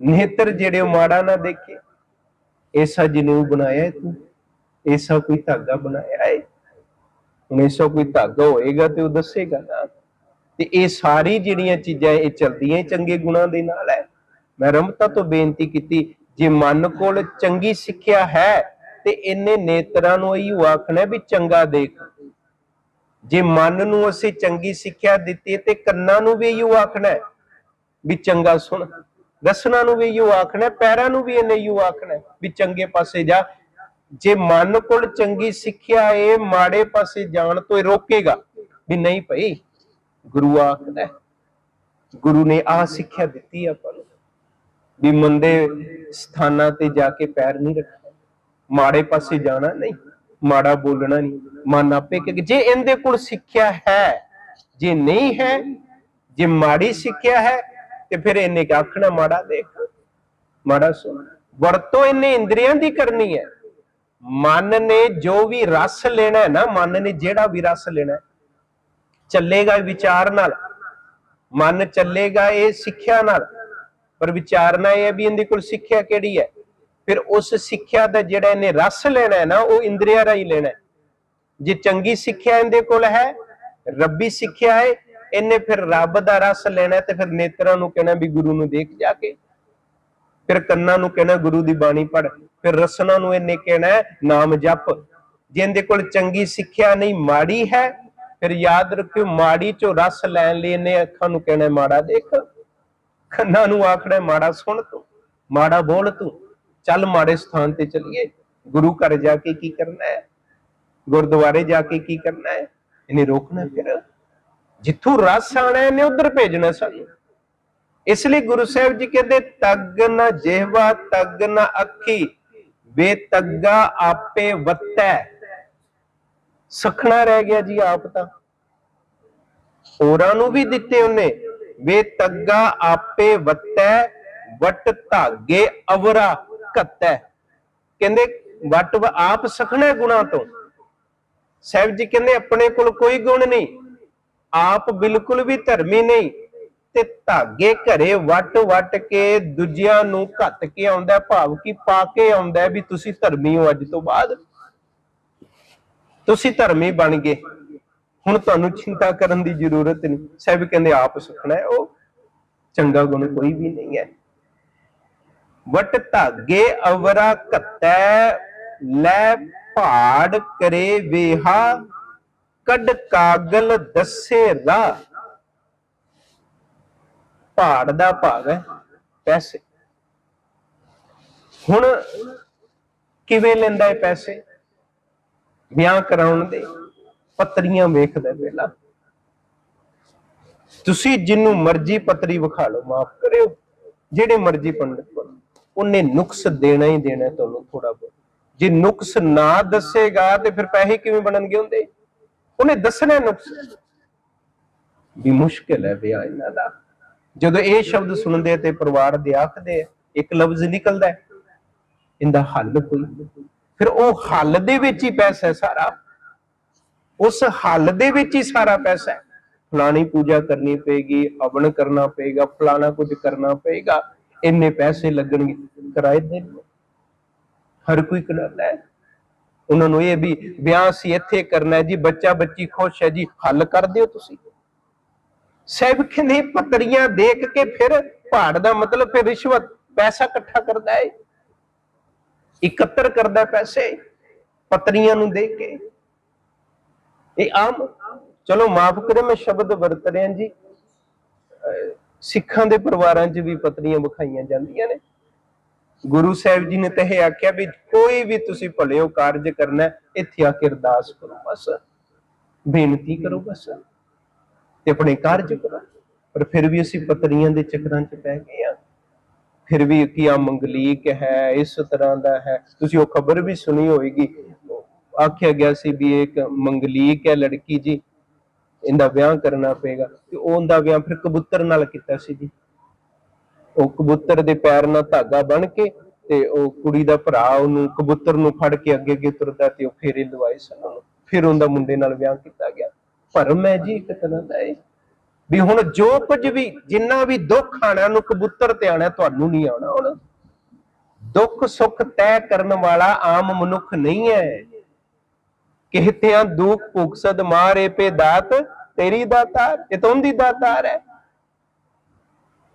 ਨੇਤਰ ਜਿਹੜੇ ਉਹ ਮਾੜਾ ਨਾ ਦੇਖੇ। ਐਸਾ ਜਨੂ ਬਣਾਇਆ ਤੂੰ। ਐਸਾ ਕੋਈ ਧਾਗਾ ਬਣਾਇਆ ਹੈ ਹੁਣ ਐਸਾ ਕੋਈ ਧਾਗਾ ਹੋਏਗਾ ਤੇ ਉਹ ਦੱਸੇਗਾ ਨਾ। ਤੇ ਇਹ ਸਾਰੀ ਜਿਹੜੀਆਂ ਚੀਜ਼ਾਂ ਇਹ ਚਲਦੀਆਂ ਚੰਗੇ ਗੁਣਾਂ ਦੇ ਨਾਲ ਹੈ ਮੈਂ ਰਮਤਾ ਤੋਂ ਬੇਨਤੀ ਕੀਤੀ, ਜੇ ਮਨ ਕੋਲ ਚੰਗੀ ਸਿੱਖਿਆ ਹੈ, ਤੇ ਇਹਨੇ ਨੇਤਰਾਂ ਨੂੰ ਇਹੀ ਆਖਣਾ ਵੀ ਚੰਗਾ ਦੇਖ। ਜੇ ਮਨ ਨੂੰ ਅਸੀਂ ਚੰਗੀ ਸਿੱਖਿਆ ਦਿੱਤੀ ਤੇ ਕੰਨਾਂ ਨੂੰ ਵੀ ਇਹੀ ਆਖਣਾ ਹੈ ਵੀ ਚੰਗਾ ਸੁਣ। ਦੱਸਣਾ ਨੂੰ ਵੀ ਇਹੀ ਆਖਣਾ ਪੈਰਾਂ ਨੂੰ ਵੀ ਇਹਨੇ ਇਹੀ ਆਖਣਾ ਵੀ ਚੰਗੇ ਪਾਸੇ ਜਾ। ਜੇ ਮਨ ਕੋਲ ਚੰਗੀ ਸਿੱਖਿਆ ਏ, ਮਾੜੇ ਪਾਸੇ ਜਾਣ ਤੋਂ ਰੋਕੇਗਾ। ਵੀ ਨਹੀਂ ਭਈ, ਗੁਰੂ ਆਖਦਾ ਗੁਰੂ ਨੇ ਆ ਸਿੱਖਿਆ ਦਿੱਤੀ ਆਪਾਂ ਨੂੰ। ਵੀ ਮੰਦੇ ਸਥਾਨਾਂ ਤੇ ਜਾ ਕੇ ਪੈਰ ਨਹੀਂ ਰੱਖਣਾ। ਮਾੜੇ ਪਾਸੇ ਜਾਣਾ ਨਹੀਂ, ਮਾੜਾ ਬੋਲਣਾ ਨਹੀਂ। ਮਨ ਆਪੇ ਕਿ ਜੇ ਇਹਦੇ ਕੋਲ ਸਿੱਖਿਆ ਹੈ, ਜੇ ਨਹੀਂ ਹੈ, ਜੇ ਮਾੜੀ ਸਿੱਖਿਆ ਹੈ ਤੇ ਫਿਰ ਇਹਨੇ ਕਿ ਆਖਣਾ, ਮਾੜਾ ਦੇਖ, ਮਾੜਾ ਸੁਣ। ਵਰਤੋਂ ਇਹਨੇ ਇੰਦਰੀਆਂ ਦੀ ਕਰਨੀ ਹੈ। ਮਨ ਨੇ ਜੋ ਵੀ ਰਸ ਲੈਣਾ ਹੈ ਨਾ, ਮਨ ਨੇ ਜਿਹੜਾ ਵੀ ਰਸ ਲੈਣਾ ਚੱਲੇਗਾ ਵਿਚਾਰ ਨਾਲ। ਮਨ ਚੱਲੇਗਾ ਇਹ ਸਿੱਖਿਆ ਨਾਲ। ਪਰ ਵਿਚਾਰਨਾ ਇਹ ਹੈ ਵੀ ਇਹਦੇ ਕੋਲ ਸਿੱਖਿਆ ਕਿਹੜੀ ਹੈ? ਫਿਰ ਉਸ ਸਿੱਖਿਆ ਦਾ ਜਿਹੜਾ ਇਹਨੇ ਰਸ ਲੈਣਾ ਹੈ ਨਾ, ਉਹ ਇੰਦਰੀਆਂ ਰਾਹੀਂ ਲੈਣਾ ਜੇ ਚੰਗੀ ਸਿੱਖਿਆ ਇਹਦੇ ਕੋਲ ਹੈ, ਰੱਬੀ ਸਿੱਖਿਆ ਹੈ ਇਹਨੇ ਫਿਰ ਰੱਬ ਦਾ ਰਸ ਲੈਣਾ ਤੇ ਫਿਰ ਨੇਤਰਾਂ ਨੂੰ ਕਹਿਣਾ ਵੀ ਗੁਰੂ ਨੂੰ ਦੇਖ ਜਾ ਕੇ। ਫਿਰ ਕੰਨਾਂ ਨੂੰ ਕਹਿਣਾ ਗੁਰੂ ਦੀ ਬਾਣੀ ਪੜ ਫਿਰ ਰਸਨਾ ਨੂੰ ਇਹਨੇ ਕਹਿਣਾ ਨਾਮ ਜਪ। ਜਿਹਦੇ ਕੋਲ ਚੰਗੀ ਸਿੱਖਿਆ ਨਹੀਂ, ਮਾੜੀ ਹੈ, ਫਿਰ ਯਾਦ ਰੱਖਿਓ ਮਾੜੀ ਚੋਂ ਰਸ ਲੈਣ ਲਈ ਇਹਨੇ ਅੱਖਾਂ ਨੂੰ ਕਹਿਣਾ ਮਾੜਾ ਦੇਖ। ਕੰਨਾਂ ਨੂੰ ਆਖਣਾ ਮਾੜਾ ਸੁਣ ਤੂੰ, ਮਾੜਾ ਬੋਲ ਤੂੰ। ਚੱਲ ਮਾੜੇ ਸਥਾਨ ਤੇ ਚਲੀਏ। ਗੁਰੂ ਘਰ ਜਾ ਕੇ ਕੀ ਕਰਨਾ ਹੈ? ਗੁਰਦੁਆਰੇ ਜਾ ਕੇ ਕੀ ਕਰਨਾ ਹੈ? ਇਹਨੇ ਰੋਕਣਾ ਫਿਰ। ਜਿੱਥੋਂ ਰਸ ਆਣਾ ਇਹਨੇ ਉਧਰ ਭੇਜਣਾ ਸਾਨੂੰ। ਇਸ ਲਈ ਗੁਰੂ ਸਾਹਿਬ ਜੀ ਕਹਿੰਦੇ, ਤੱਗ ਨਾ ਜਿਹਵਾ, ਤੱਗ ਨਾ ਅੱਖੀ, ਵੇ ਆਪੇ ਵੱਤੈ। ਸਖਣਾ ਰਹਿ ਗਿਆ ਜੀ ਆਪ ਤਾਂ। ਹੋਰਾਂ ਨੂੰ ਵੀ ਦਿੱਤੇ ਉਹਨੇ ਬੇਤੱਗਾ ਆਪੇ ਵੱਤੈ, ਵਟ ਧਾਗੇ ਅਵਰਾ ਘੱਤੈ। ਕਹਿੰਦੇ, ਵਟ ਆਪ ਸਖਣਾ ਗੁਣਾ ਤੋਂ। ਸਾਹਿਬ ਜੀ ਕਹਿੰਦੇ, ਆਪਣੇ ਕੋਲ ਕੋਈ ਗੁਣ ਨਹੀਂ। ਆਪ ਬਿਲਕੁਲ ਵੀ ਧਰਮੀ ਨਹੀਂ ਤੇ ਧਾਗੇ ਘਰੇ ਵੱਟ ਵੱਟ ਕੇ ਦੂਜਿਆਂ ਨੂੰ ਘੱਤ ਕੇ ਆਉਂਦਾ ਭਾਵ ਕਿ ਪਾ ਕੇ ਆਉਂਦਾ ਵੀ ਤੁਸੀਂ ਧਰਮੀ ਹੋ ਅੱਜ ਤੋਂ ਬਾਅਦ। ਤੁਸੀਂ ਧਰਮੀ ਬਣ ਗਏ। ਹੁਣ ਤੁਹਾਨੂੰ ਚਿੰਤਾ ਕਰਨ ਦੀ ਜ਼ਰੂਰਤ ਨਹੀਂ। ਸਾਹਿਬ ਕਹਿੰਦੇ ਆਪ ਸੁਖਣਾ ਹੈ, ਉਹ ਚੰਗਾ ਗੁਣ ਕੋਈ ਵੀ ਨਹੀਂ ਹੈ। ਵਟ ਧਾਗੇ ਅਵਰਾ ਘੱਤੈ, ਲੈ ਭਾੜ ਕਰੇ ਵੇਹਾ ਕੱਢ ਕਾਗਲ ਦੱਸੇ ਰਾ ਭਾੜ ਦਾ ਭਾਗ ਹੈ ਪੈਸੇ। ਹੁਣ ਕਿਵੇਂ ਲੈਂਦਾ ਹੈ ਪੈਸੇ? ਵਿਆਹ ਕਰਾਉਣ ਦੇ ਪੱਤਰੀਆਂ ਵੇਖਦਾ ਵੇਲਾ। ਤੁਸੀਂ ਜਿੰਨੂੰ ਮਰਜ਼ੀ ਪੱਤਰੀ ਵਿਖਾ ਲਓ, ਮਾਫ ਕਰਿਓ। ਜਿਹੜੇ ਮਰਜ਼ੀ ਪੰਡਤ ਕੋਲ ਉਹਨੇ ਨੁਕਸ ਦੇਣਾ ਹੀ ਦੇਣਾ ਤੁਹਾਨੂੰ ਥੋੜਾ ਬਹੁਤ। ਜੇ ਨੁਕਸ ਨਾ ਦੱਸੇਗਾ ਤੇ ਫਿਰ ਪੈਸੇ ਕਿਵੇਂ ਬਣਨਗੇ ਹੁੰਦੇ ਉਹਨੇ ਦੱਸਣਾ ਨੁਕਸ। ਵੀ ਮੁਸ਼ਕਿਲ ਹੈ ਵਿਆਹ ਇਹਨਾਂ ਦਾ। ਜਦੋਂ ਇਹ ਸ਼ਬਦ ਸੁਣਦੇ ਤੇ ਪਰਿਵਾਰ ਦੇ ਆਖਦੇ ਆ, ਇੱਕ ਲਫ਼ਜ਼ ਨਿਕਲਦਾ ਹੈ ਇਹਦਾ ਹੱਲ ਕੋਈ ਫਿਰ ਉਹ ਹੱਲ ਦੇ ਵਿੱਚ ਹੀ ਪੈਸਾ ਸਾਰਾ। ਉਸ ਹੱਲ ਦੇ ਵਿੱਚ ਹੀ ਸਾਰਾ ਪੈਸਾ ਹੈ। ਫਲਾਣੀ ਪੂਜਾ ਕਰਨੀ ਪਏਗੀ ਹਵਨ ਕਰਨਾ ਪਏਗਾ ਫਲਾਣਾ ਕੁਝ ਕਰਨਾ ਪਏਗਾ ਇੰਨੇ ਪੈਸੇ ਲੱਗਣਗੇ ਕਿਰਾਏ ਦੇ ਹਰ ਕੋਈ ਕਰਾਉਂਦਾ ਹੈ। ਉਹਨਾਂ ਨੂੰ ਇਹ ਵੀ ਵਿਆਹ ਸੀ, ਇੱਥੇ ਕਰਨਾ ਜੀ, ਬੱਚਾ ਬੱਚੀ ਖੁਸ਼ ਹੈ ਜੀ, ਹੱਲ ਕਰ ਦਿਓ ਤੁਸੀਂ। ਸਹਿਬ ਕਹਿੰਦੇ ਪਤਰੀਆਂ ਦੇਖ ਕੇ ਫਿਰ ਪਹਾੜ ਦਾ ਮਤਲਬ ਫਿਰ ਰਿਸ਼ਵਤ, ਪੈਸਾ ਇਕੱਠਾ ਕਰਦਾ ਹੈ ਇਕੱਤਰ ਕਰਦਾ ਪੈਸੇ, ਪਤਰੀਆਂ ਨੂੰ ਦੇ ਕੇ। ਇਹ ਆਮ, ਚਲੋ ਮਾਫ ਕਰੇ ਮੈਂ ਸ਼ਬਦ ਵਰਤ ਰਿਹਾ ਜੀ। ਸਿੱਖਾਂ ਦੇ ਪਰਿਵਾਰਾਂ 'ਚ ਵੀ ਪਤਰੀਆਂ ਵਿਖਾਈਆਂ ਜਾਂਦੀਆਂ ਨੇ। ਗੁਰੂ ਸਾਹਿਬ ਜੀ ਨੇ ਤਾਂ ਇਹ ਆਖਿਆ ਵੀ ਕੋਈ ਵੀ ਤੁਸੀਂ ਭਲਿਓ ਕਾਰਜ ਕਰਨਾ ਇੱਥੇ ਆ ਕੇ ਅਰਦਾਸ ਕਰੋ ਬਸ। ਬੇਨਤੀ ਕਰੋ ਬਸ। ਤੇ ਆਪਣੇ ਕਾਰਜ ਕਰੋ। ਪਰ ਫਿਰ ਵੀ ਅਸੀਂ ਪਤਨੀਆਂ ਦੇ ਚੱਕਰਾਂ 'ਚ ਪੈ ਗਏ ਆ ਫਿਰ ਵੀ ਕੀ ਆ, ਮੰਗਲੀਕ ਹੈ, ਇਸ ਤਰ੍ਹਾਂ ਦਾ ਹੈ। ਤੁਸੀਂ ਉਹ ਖਬਰ ਵੀ ਸੁਣੀ ਹੋਏਗੀ ਆਖਿਆ ਗਿਆ ਸੀ ਵੀ ਇਹ ਇੱਕ ਮੰਗਲੀਕ ਹੈ ਲੜਕੀ ਜੀ। ਇਹਦਾ ਵਿਆਹ ਕਰਨਾ ਪਏਗਾ। ਤੇ ਉਹਦਾ ਵਿਆਹ ਫਿਰ ਕਬੂਤਰ ਨਾਲ ਕੀਤਾ ਸੀ ਜੀ। ਉਹ ਕਬੂਤਰ ਦੇ ਪੈਰ ਨਾਲ ਧਾਗਾ ਬਣ ਕੇ ਤੇ ਉਹ ਕੁੜੀ ਦਾ ਭਰਾ ਉਹਨੂੰ ਕਬੂਤਰ ਨੂੰ ਫੜ ਕੇ ਅੱਗੇ ਅੱਗੇ ਤੁਰਦਾ ਤੇ ਉਹ ਫੇਰੇ ਲਵਾਏ ਸਨ ਫਿਰ ਉਹਦਾ ਮੁੰਡੇ ਨਾਲ ਵਿਆਹ ਕੀਤਾ ਗਿਆ। ਭਰਮ ਹੈ ਜੀ ਇੱਕ ਤਰ੍ਹਾਂ ਦਾ ਇਹ। ਵੀ ਹੁਣ ਜੋ ਕੁਝ ਵੀ, ਜਿੰਨਾ ਵੀ ਦੁੱਖ ਆਣਾ ਨੂੰ ਕਬੂਤਰ ਤੇ ਆਣਾ, ਤੁਹਾਨੂੰ ਨਹੀਂ ਆਉਣਾ ਹੁਣ। ਦੁੱਖ ਸੁੱਖ ਤੈਅ ਕਰਨ ਵਾਲਾ ਆਮ ਮਨੁੱਖ ਨਹੀਂ ਹੈ। ਕਹਿਤਿਆਂ ਦੁੱਖ ਭੁਗਸਦ ਮਾਰੇ ਪੇ ਦਾਤ, ਤੇਰੀ ਦਾਤਾਰ, ਇਹ ਤਾਂ ਉਹਦੀ ਦਾਤਾਰ ਹੈ।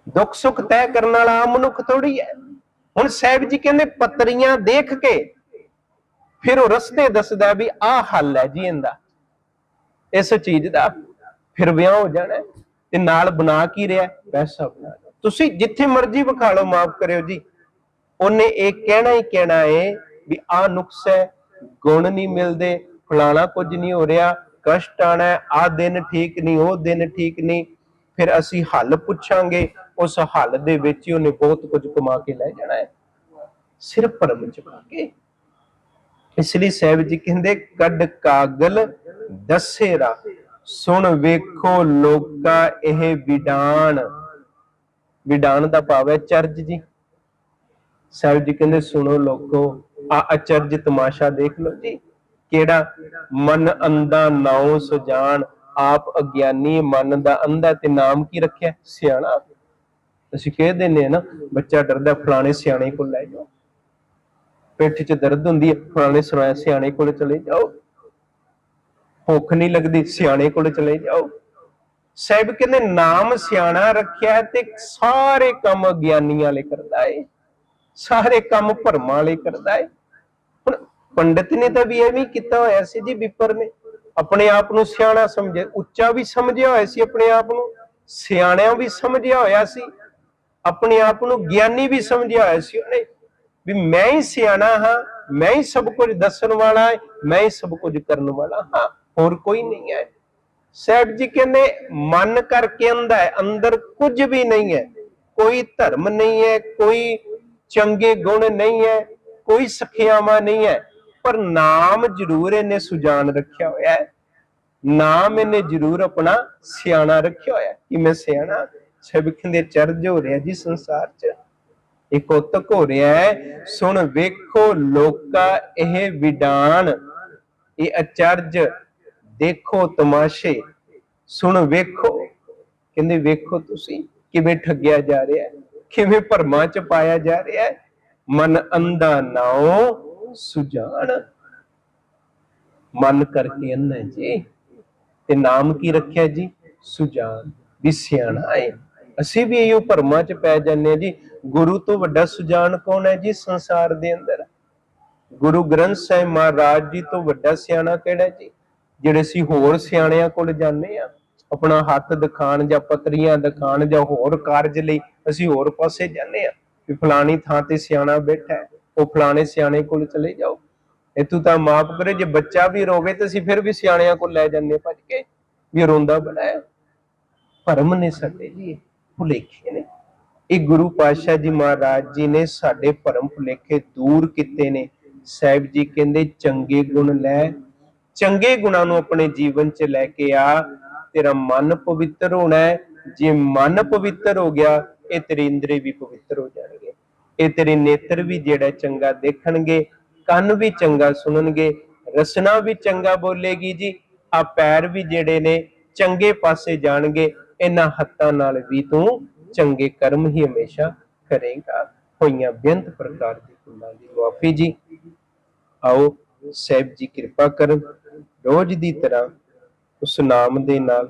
ਦੁੱਖ ਸੁੱਖ ਤੈਅ ਕਰਨ ਵਾਲਾ ਆਮ ਮਨੁੱਖ ਥੋੜੀ ਹੈ। ਹੁਣ ਸਾਹਿਬ ਜੀ ਕਹਿੰਦੇ ਪਤਰੀਆਂ ਦੇਖ ਕੇ ਫਿਰ ਉਹ ਰਸਤੇ ਦੱਸਦਾ ਵੀ ਆਹ ਹੱਲ ਹੈ ਜੀ ਇਹਦਾ। ਇਸ ਚੀਜ਼ ਦਾ ਫਿਰ ਵਿਆਹ ਹੋ ਜਾਣਾ ਤੇ ਨਾਲ ਬਣਾ ਕੀ ਰਿਹਾ ਪੈਸਾ ਬਣਾ ਤੁਸੀਂ ਜਿੱਥੇ ਮਰਜ਼ੀ ਵਿਖਾ ਲਓ, ਮਾਫ ਕਰਿਓ ਜੀ। ਉਹਨੇ ਇਹ ਕਹਿਣਾ ਹੀ ਕਹਿਣਾ ਏ ਵੀ ਆ ਨੁਕਸ ਹੈ, ਗੁਣ ਨਹੀਂ ਮਿਲਦੇ, ਫਲਾਣਾ ਕੁਝ ਨਹੀਂ ਹੋ ਰਿਹਾ, ਕਸ਼ਟ ਆਣਾ ਹੈ ਆ ਦਿਨ ਠੀਕ ਨਹੀਂ, ਉਹ ਦਿਨ ਠੀਕ ਨਹੀਂ, ਫਿਰ ਅਸੀਂ ਹੱਲ ਪੁੱਛਾਂਗੇ। ਉਸ ਹੱਲ ਦੇ ਵਿੱਚ ਹੀ ਉਹਨੇ ਬਹੁਤ ਕੁਝ ਕਮਾ ਕੇ ਲੈ ਜਾਣਾ ਹੈ। ਸਿਰਫ ਪਰਮ ਚ ਪਾ ਕੇ। ਇਸ ਲਈ ਸਾਹਿਬ ਜੀ ਕਹਿੰਦੇ ਕੱਢ ਕਾਗਲ ਦਸੇਰਾ, ਸੁਣ ਵੇਖੋ ਲੋਕਾ ਇਹ ਵਿਡਾਨ ਵਿਡਾਨ ਦਾ ਭਾਵ ਹੈ ਚਰਜ ਜੀ। ਸਾਹਿਬ ਜੀ ਕਹਿੰਦੇ, ਸੁਣੋ ਲੋਕੋ, ਆ ਅਚਰਜ ਤਮਾਸ਼ਾ ਦੇਖ ਲਓ ਜੀ। ਕਿਹੜਾ? ਮਨ ਅੰਦਾ ਨਾਉ ਸੁਜਾਨ ਆਪ ਅਗਿਆਨੀ ਮਨ ਦਾ ਅੰਧਾ ਤੇ ਨਾਮ ਕੀ ਰੱਖਿਆ? ਸਿਆਣਾ। ਅਸੀਂ ਕਹਿ ਦਿੰਦੇ ਆ ਨਾ, ਬੱਚਾ ਡਰਦਾ, ਫਲਾਣੇ ਸਿਆਣੇ ਕੋਲ ਲੈ ਜਾਓ। ਪਿੱਠ 'ਚ ਦਰਦ ਹੁੰਦੀ ਹੈ, ਫਲਾਣੇ ਸੁਣਾਇਆ ਸਿਆਣੇ ਕੋਲ ਚਲੇ ਜਾਓ। ਭੁੱਖ ਨਹੀਂ ਲੱਗਦੀ, ਸਿਆਣੇ ਕੋਲ ਚਲੇ ਜਾਓ। ਸਾਹਿਬ ਕਹਿੰਦੇ, ਨਾਮ ਸਿਆਣਾ ਰੱਖਿਆ ਤੇ ਸਾਰੇ ਕੰਮ ਗਿਆਨੀਆਂ ਲਈ ਕਰਦਾ ਏ। ਸਾਰੇ ਕੰਮ ਭਰਮਾਂ ਲਈ ਕਰਦਾ ਏ। ਹੁਣ ਪੰਡਿਤ ਨੇ ਤਾਂ ਵੀ ਐਵੇਂ ਹੀ ਕੀਤਾ ਹੋਇਆ ਸੀ ਜੀ ਵਿਪਰ ਨੇ। ਆਪਣੇ ਆਪ ਨੂੰ ਸਿਆਣਾ ਸਮਝੇ ਉੱਚਾ ਵੀ ਸਮਝਿਆ ਹੋਇਆ ਸੀ ਆਪਣੇ ਆਪ ਨੂੰ, ਸਿਆਣਿਆਂ ਵੀ ਸਮਝਿਆ ਹੋਇਆ ਸੀ। ਆਪਣੇ ਆਪ ਨੂੰ ਗਿਆਨੀ ਵੀ ਸਮਝਿਆ ਹੋਇਆ ਸੀ ਉਹਨੇ, ਵੀ ਮੈਂ ਹੀ ਸਿਆਣਾ ਹਾਂ, ਮੈਂ ਹੀ ਸਭ ਕੁਝ ਦੱਸਣ ਵਾਲਾ ਹਾਂ, ਮੈਂ ਹੀ ਸਭ ਕੁਝ ਕਰਨ ਵਾਲਾ ਹਾਂ, ਹੋਰ ਕੋਈ ਨਹੀਂ ਹੈ। ਸਾਹਿਬ ਜੀ ਕਹਿੰਦੇ, ਮਨ ਕਰਕੇ ਅੰਧਾ ਹੈ, ਅੰਦਰ ਕੁਝ ਵੀ ਨਹੀਂ ਹੈ, ਕੋਈ ਧਰਮ ਨਹੀਂ ਹੈ, ਕੋਈ ਚੰਗੇ ਗੁਣ ਨਹੀਂ ਹੈ, ਕੋਈ ਸਖਿਆਵਾ ਨਹੀਂ ਹੈ, ਪਰ ਨਾਮ ਜ਼ਰੂਰ ਇਹਨੇ ਸੁਜਾਨ ਰੱਖਿਆ ਹੋਇਆ ਹੈ। ਨਾਮ ਇਹਨੇ ਜ਼ਰੂਰ ਆਪਣਾ ਸਿਆਣਾ ਰੱਖਿਆ ਹੋਇਆ ਕਿ ਮੈਂ ਸਿਆਣਾ ਸਭ ਕਹਿੰਦੇ ਚਰਜ ਹੋ ਰਿਹਾ ਜੀ ਸੰਸਾਰ 'ਚ। ਇੱਕ ਉਤਕ ਹੋ ਰਿਹਾ ਹੈ। ਸੁਣ ਵੇਖੋ ਲੋਕਾ ਇਹ ਵਿਡਾਨ ਇਹ ਅਚਰਜ, ਦੇਖੋ ਤਮਾਸ਼ੇ। ਸੁਣ ਵੇਖੋ। ਕਹਿੰਦੇ ਵੇਖੋ ਤੁਸੀਂ ਕਿਵੇਂ ਠੱਗਿਆ ਜਾ ਰਿਹਾ ਹੈ, ਕਿਵੇਂ ਭਰਮਾਂ ਚ ਪਾਇਆ ਜਾ ਰਿਹਾ ਹੈ। ਮਨ ਅੰਧਾ ਨਾਉ ਸੁਜਾਨ ਮਨ ਕਰਕੇ ਅੰਨਾ ਜੀ। ਤੇ ਨਾਮ ਕੀ ਰੱਖਿਆ ਜੀ? ਸੁਜਾਨ ਵੀ ਸਿਆਣਾ ਹੈ। ਅਸੀਂ ਵੀ ਇਹੋ ਭਰਮਾਂ ਚ ਪੈ ਜਾਂਦੇ ਹਾਂ ਜੀ। ਗੁਰੂ ਤੋਂ ਵੱਡਾ ਸੁਜਾਨ ਕੌਣ ਹੈ ਜੀ ਸੰਸਾਰ ਦੇ ਅੰਦਰ? ਗੁਰੂ ਗ੍ਰੰਥ ਸਾਹਿਬ ਮਹਾਰਾਜ ਜੀ ਤੋਂ ਵੱਡਾ ਸਿਆਣਾ ਕਿਹੜਾ ਜੀ? ਜਿਹੜੇ ਅਸੀਂ ਹੋਰ ਸਿਆਣਿਆਂ ਕੋਲ ਜਾਂਦੇ ਆ ਆਪਣਾ ਹੱਥ ਦਿਖਾਣ ਜਾਂ ਪਤਰੀਆਂ ਦਿਖਾਣ ਜਾਂ ਹੋਰ ਕਾਰਜ ਲਈ ਅਸੀਂ ਹੋਰ ਪਾਸੇ ਜਾਂਦੇ ਆ ਕਿ ਫਲਾਣੀ ਥਾਂ ਤੇ ਸਿਆਣਾ ਬੈਠਾ ਹੈ, ਉਹ ਫਲਾਣੇ ਸਿਆਣੇ ਕੋਲ ਚਲੇ ਜਾਓ। ਇਤੋਂ ਤਾਂ ਮਾਫ ਕਰੇ, ਜੇ ਬੱਚਾ ਵੀ ਰੋਵੇ ਤੇ ਅਸੀਂ ਫਿਰ ਵੀ ਸਿਆਣਿਆਂ ਕੋਲ ਲੈ ਜਾਂਦੇ ਹਾਂ, ਭੱਜ ਕੇ ਵੀ ਰੋਂਦਾ ਬੜਾ ਹੈ ਭਰਮ ਨੇ ਸਾਡੇ ਜੀ ਭੁਲੇਖੇ ਨੇ। ਇਹ ਗੁਰੂ ਪਾਤਸ਼ਾਹ ਜੀ ਮਹਾਰਾਜ ਜੀ ਨੇ ਸਾਡੇ ਭਰਮ ਭੁਲੇਖੇ ਦੂਰ ਕੀਤੇ ਨੇ। ਸਾਹਿਬ ਜੀ ਕਹਿੰਦੇ, ਚੰਗੇ ਗੁਣ ਲੈ। ਚੰਗੇ ਗੁਣਾਂ ਨੂੰ ਆਪਣੇ ਜੀਵਨ 'ਚ ਲੈ ਕੇ ਆ। ਤੇਰਾ ਮਨ ਪਵਿੱਤਰ ਹੋਣਾ ਹੈ। ਜੇ ਮਨ ਪਵਿੱਤਰ ਹੋ ਗਿਆ, ਇਹ ਤੇਰੇ ਇੰਦਰੀ ਵੀ ਪਵਿੱਤਰ ਹੋ ਜਾਣਗੇ। ਇਹ ਤੇਰੇ ਨੇਤਰ ਵੀ ਜਿਹੜਾ ਚੰਗਾ ਦੇਖਣਗੇ, ਕੰਨ ਵੀ ਚੰਗਾ ਸੁਣਨਗੇ, ਰਸਨਾ ਵੀ ਚੰਗਾ ਬੋਲੇਗੀ ਜੀ। ਆ ਪੈਰ ਵੀ ਜਿਹੜੇ ਨੇ, ਚੰਗੇ ਪਾਸੇ ਜਾਣਗੇ। ਇਹਨਾਂ ਹੱਥਾਂ ਨਾਲ ਵੀ ਤੂੰ ਚੰਗੇ ਕਰਮ ਹੀ ਹਮੇਸ਼ਾ ਕਰੇਗਾ। ਹੋਈਆਂ ਬੇਅੰਤ ਪ੍ਰਕਾਰ ਦੀ ਗੁਣਾਂ ਦੀ ਮੁਆਫੀ ਜੀ। ਆਓ ਸਹਿਬ ਜੀ ਕਿਰਪਾ ਕਰਨ। ਰੋਜ਼ ਦੀ ਤਰ੍ਹਾਂ ਉਸ ਨਾਮ ਦੇ ਨਾਲ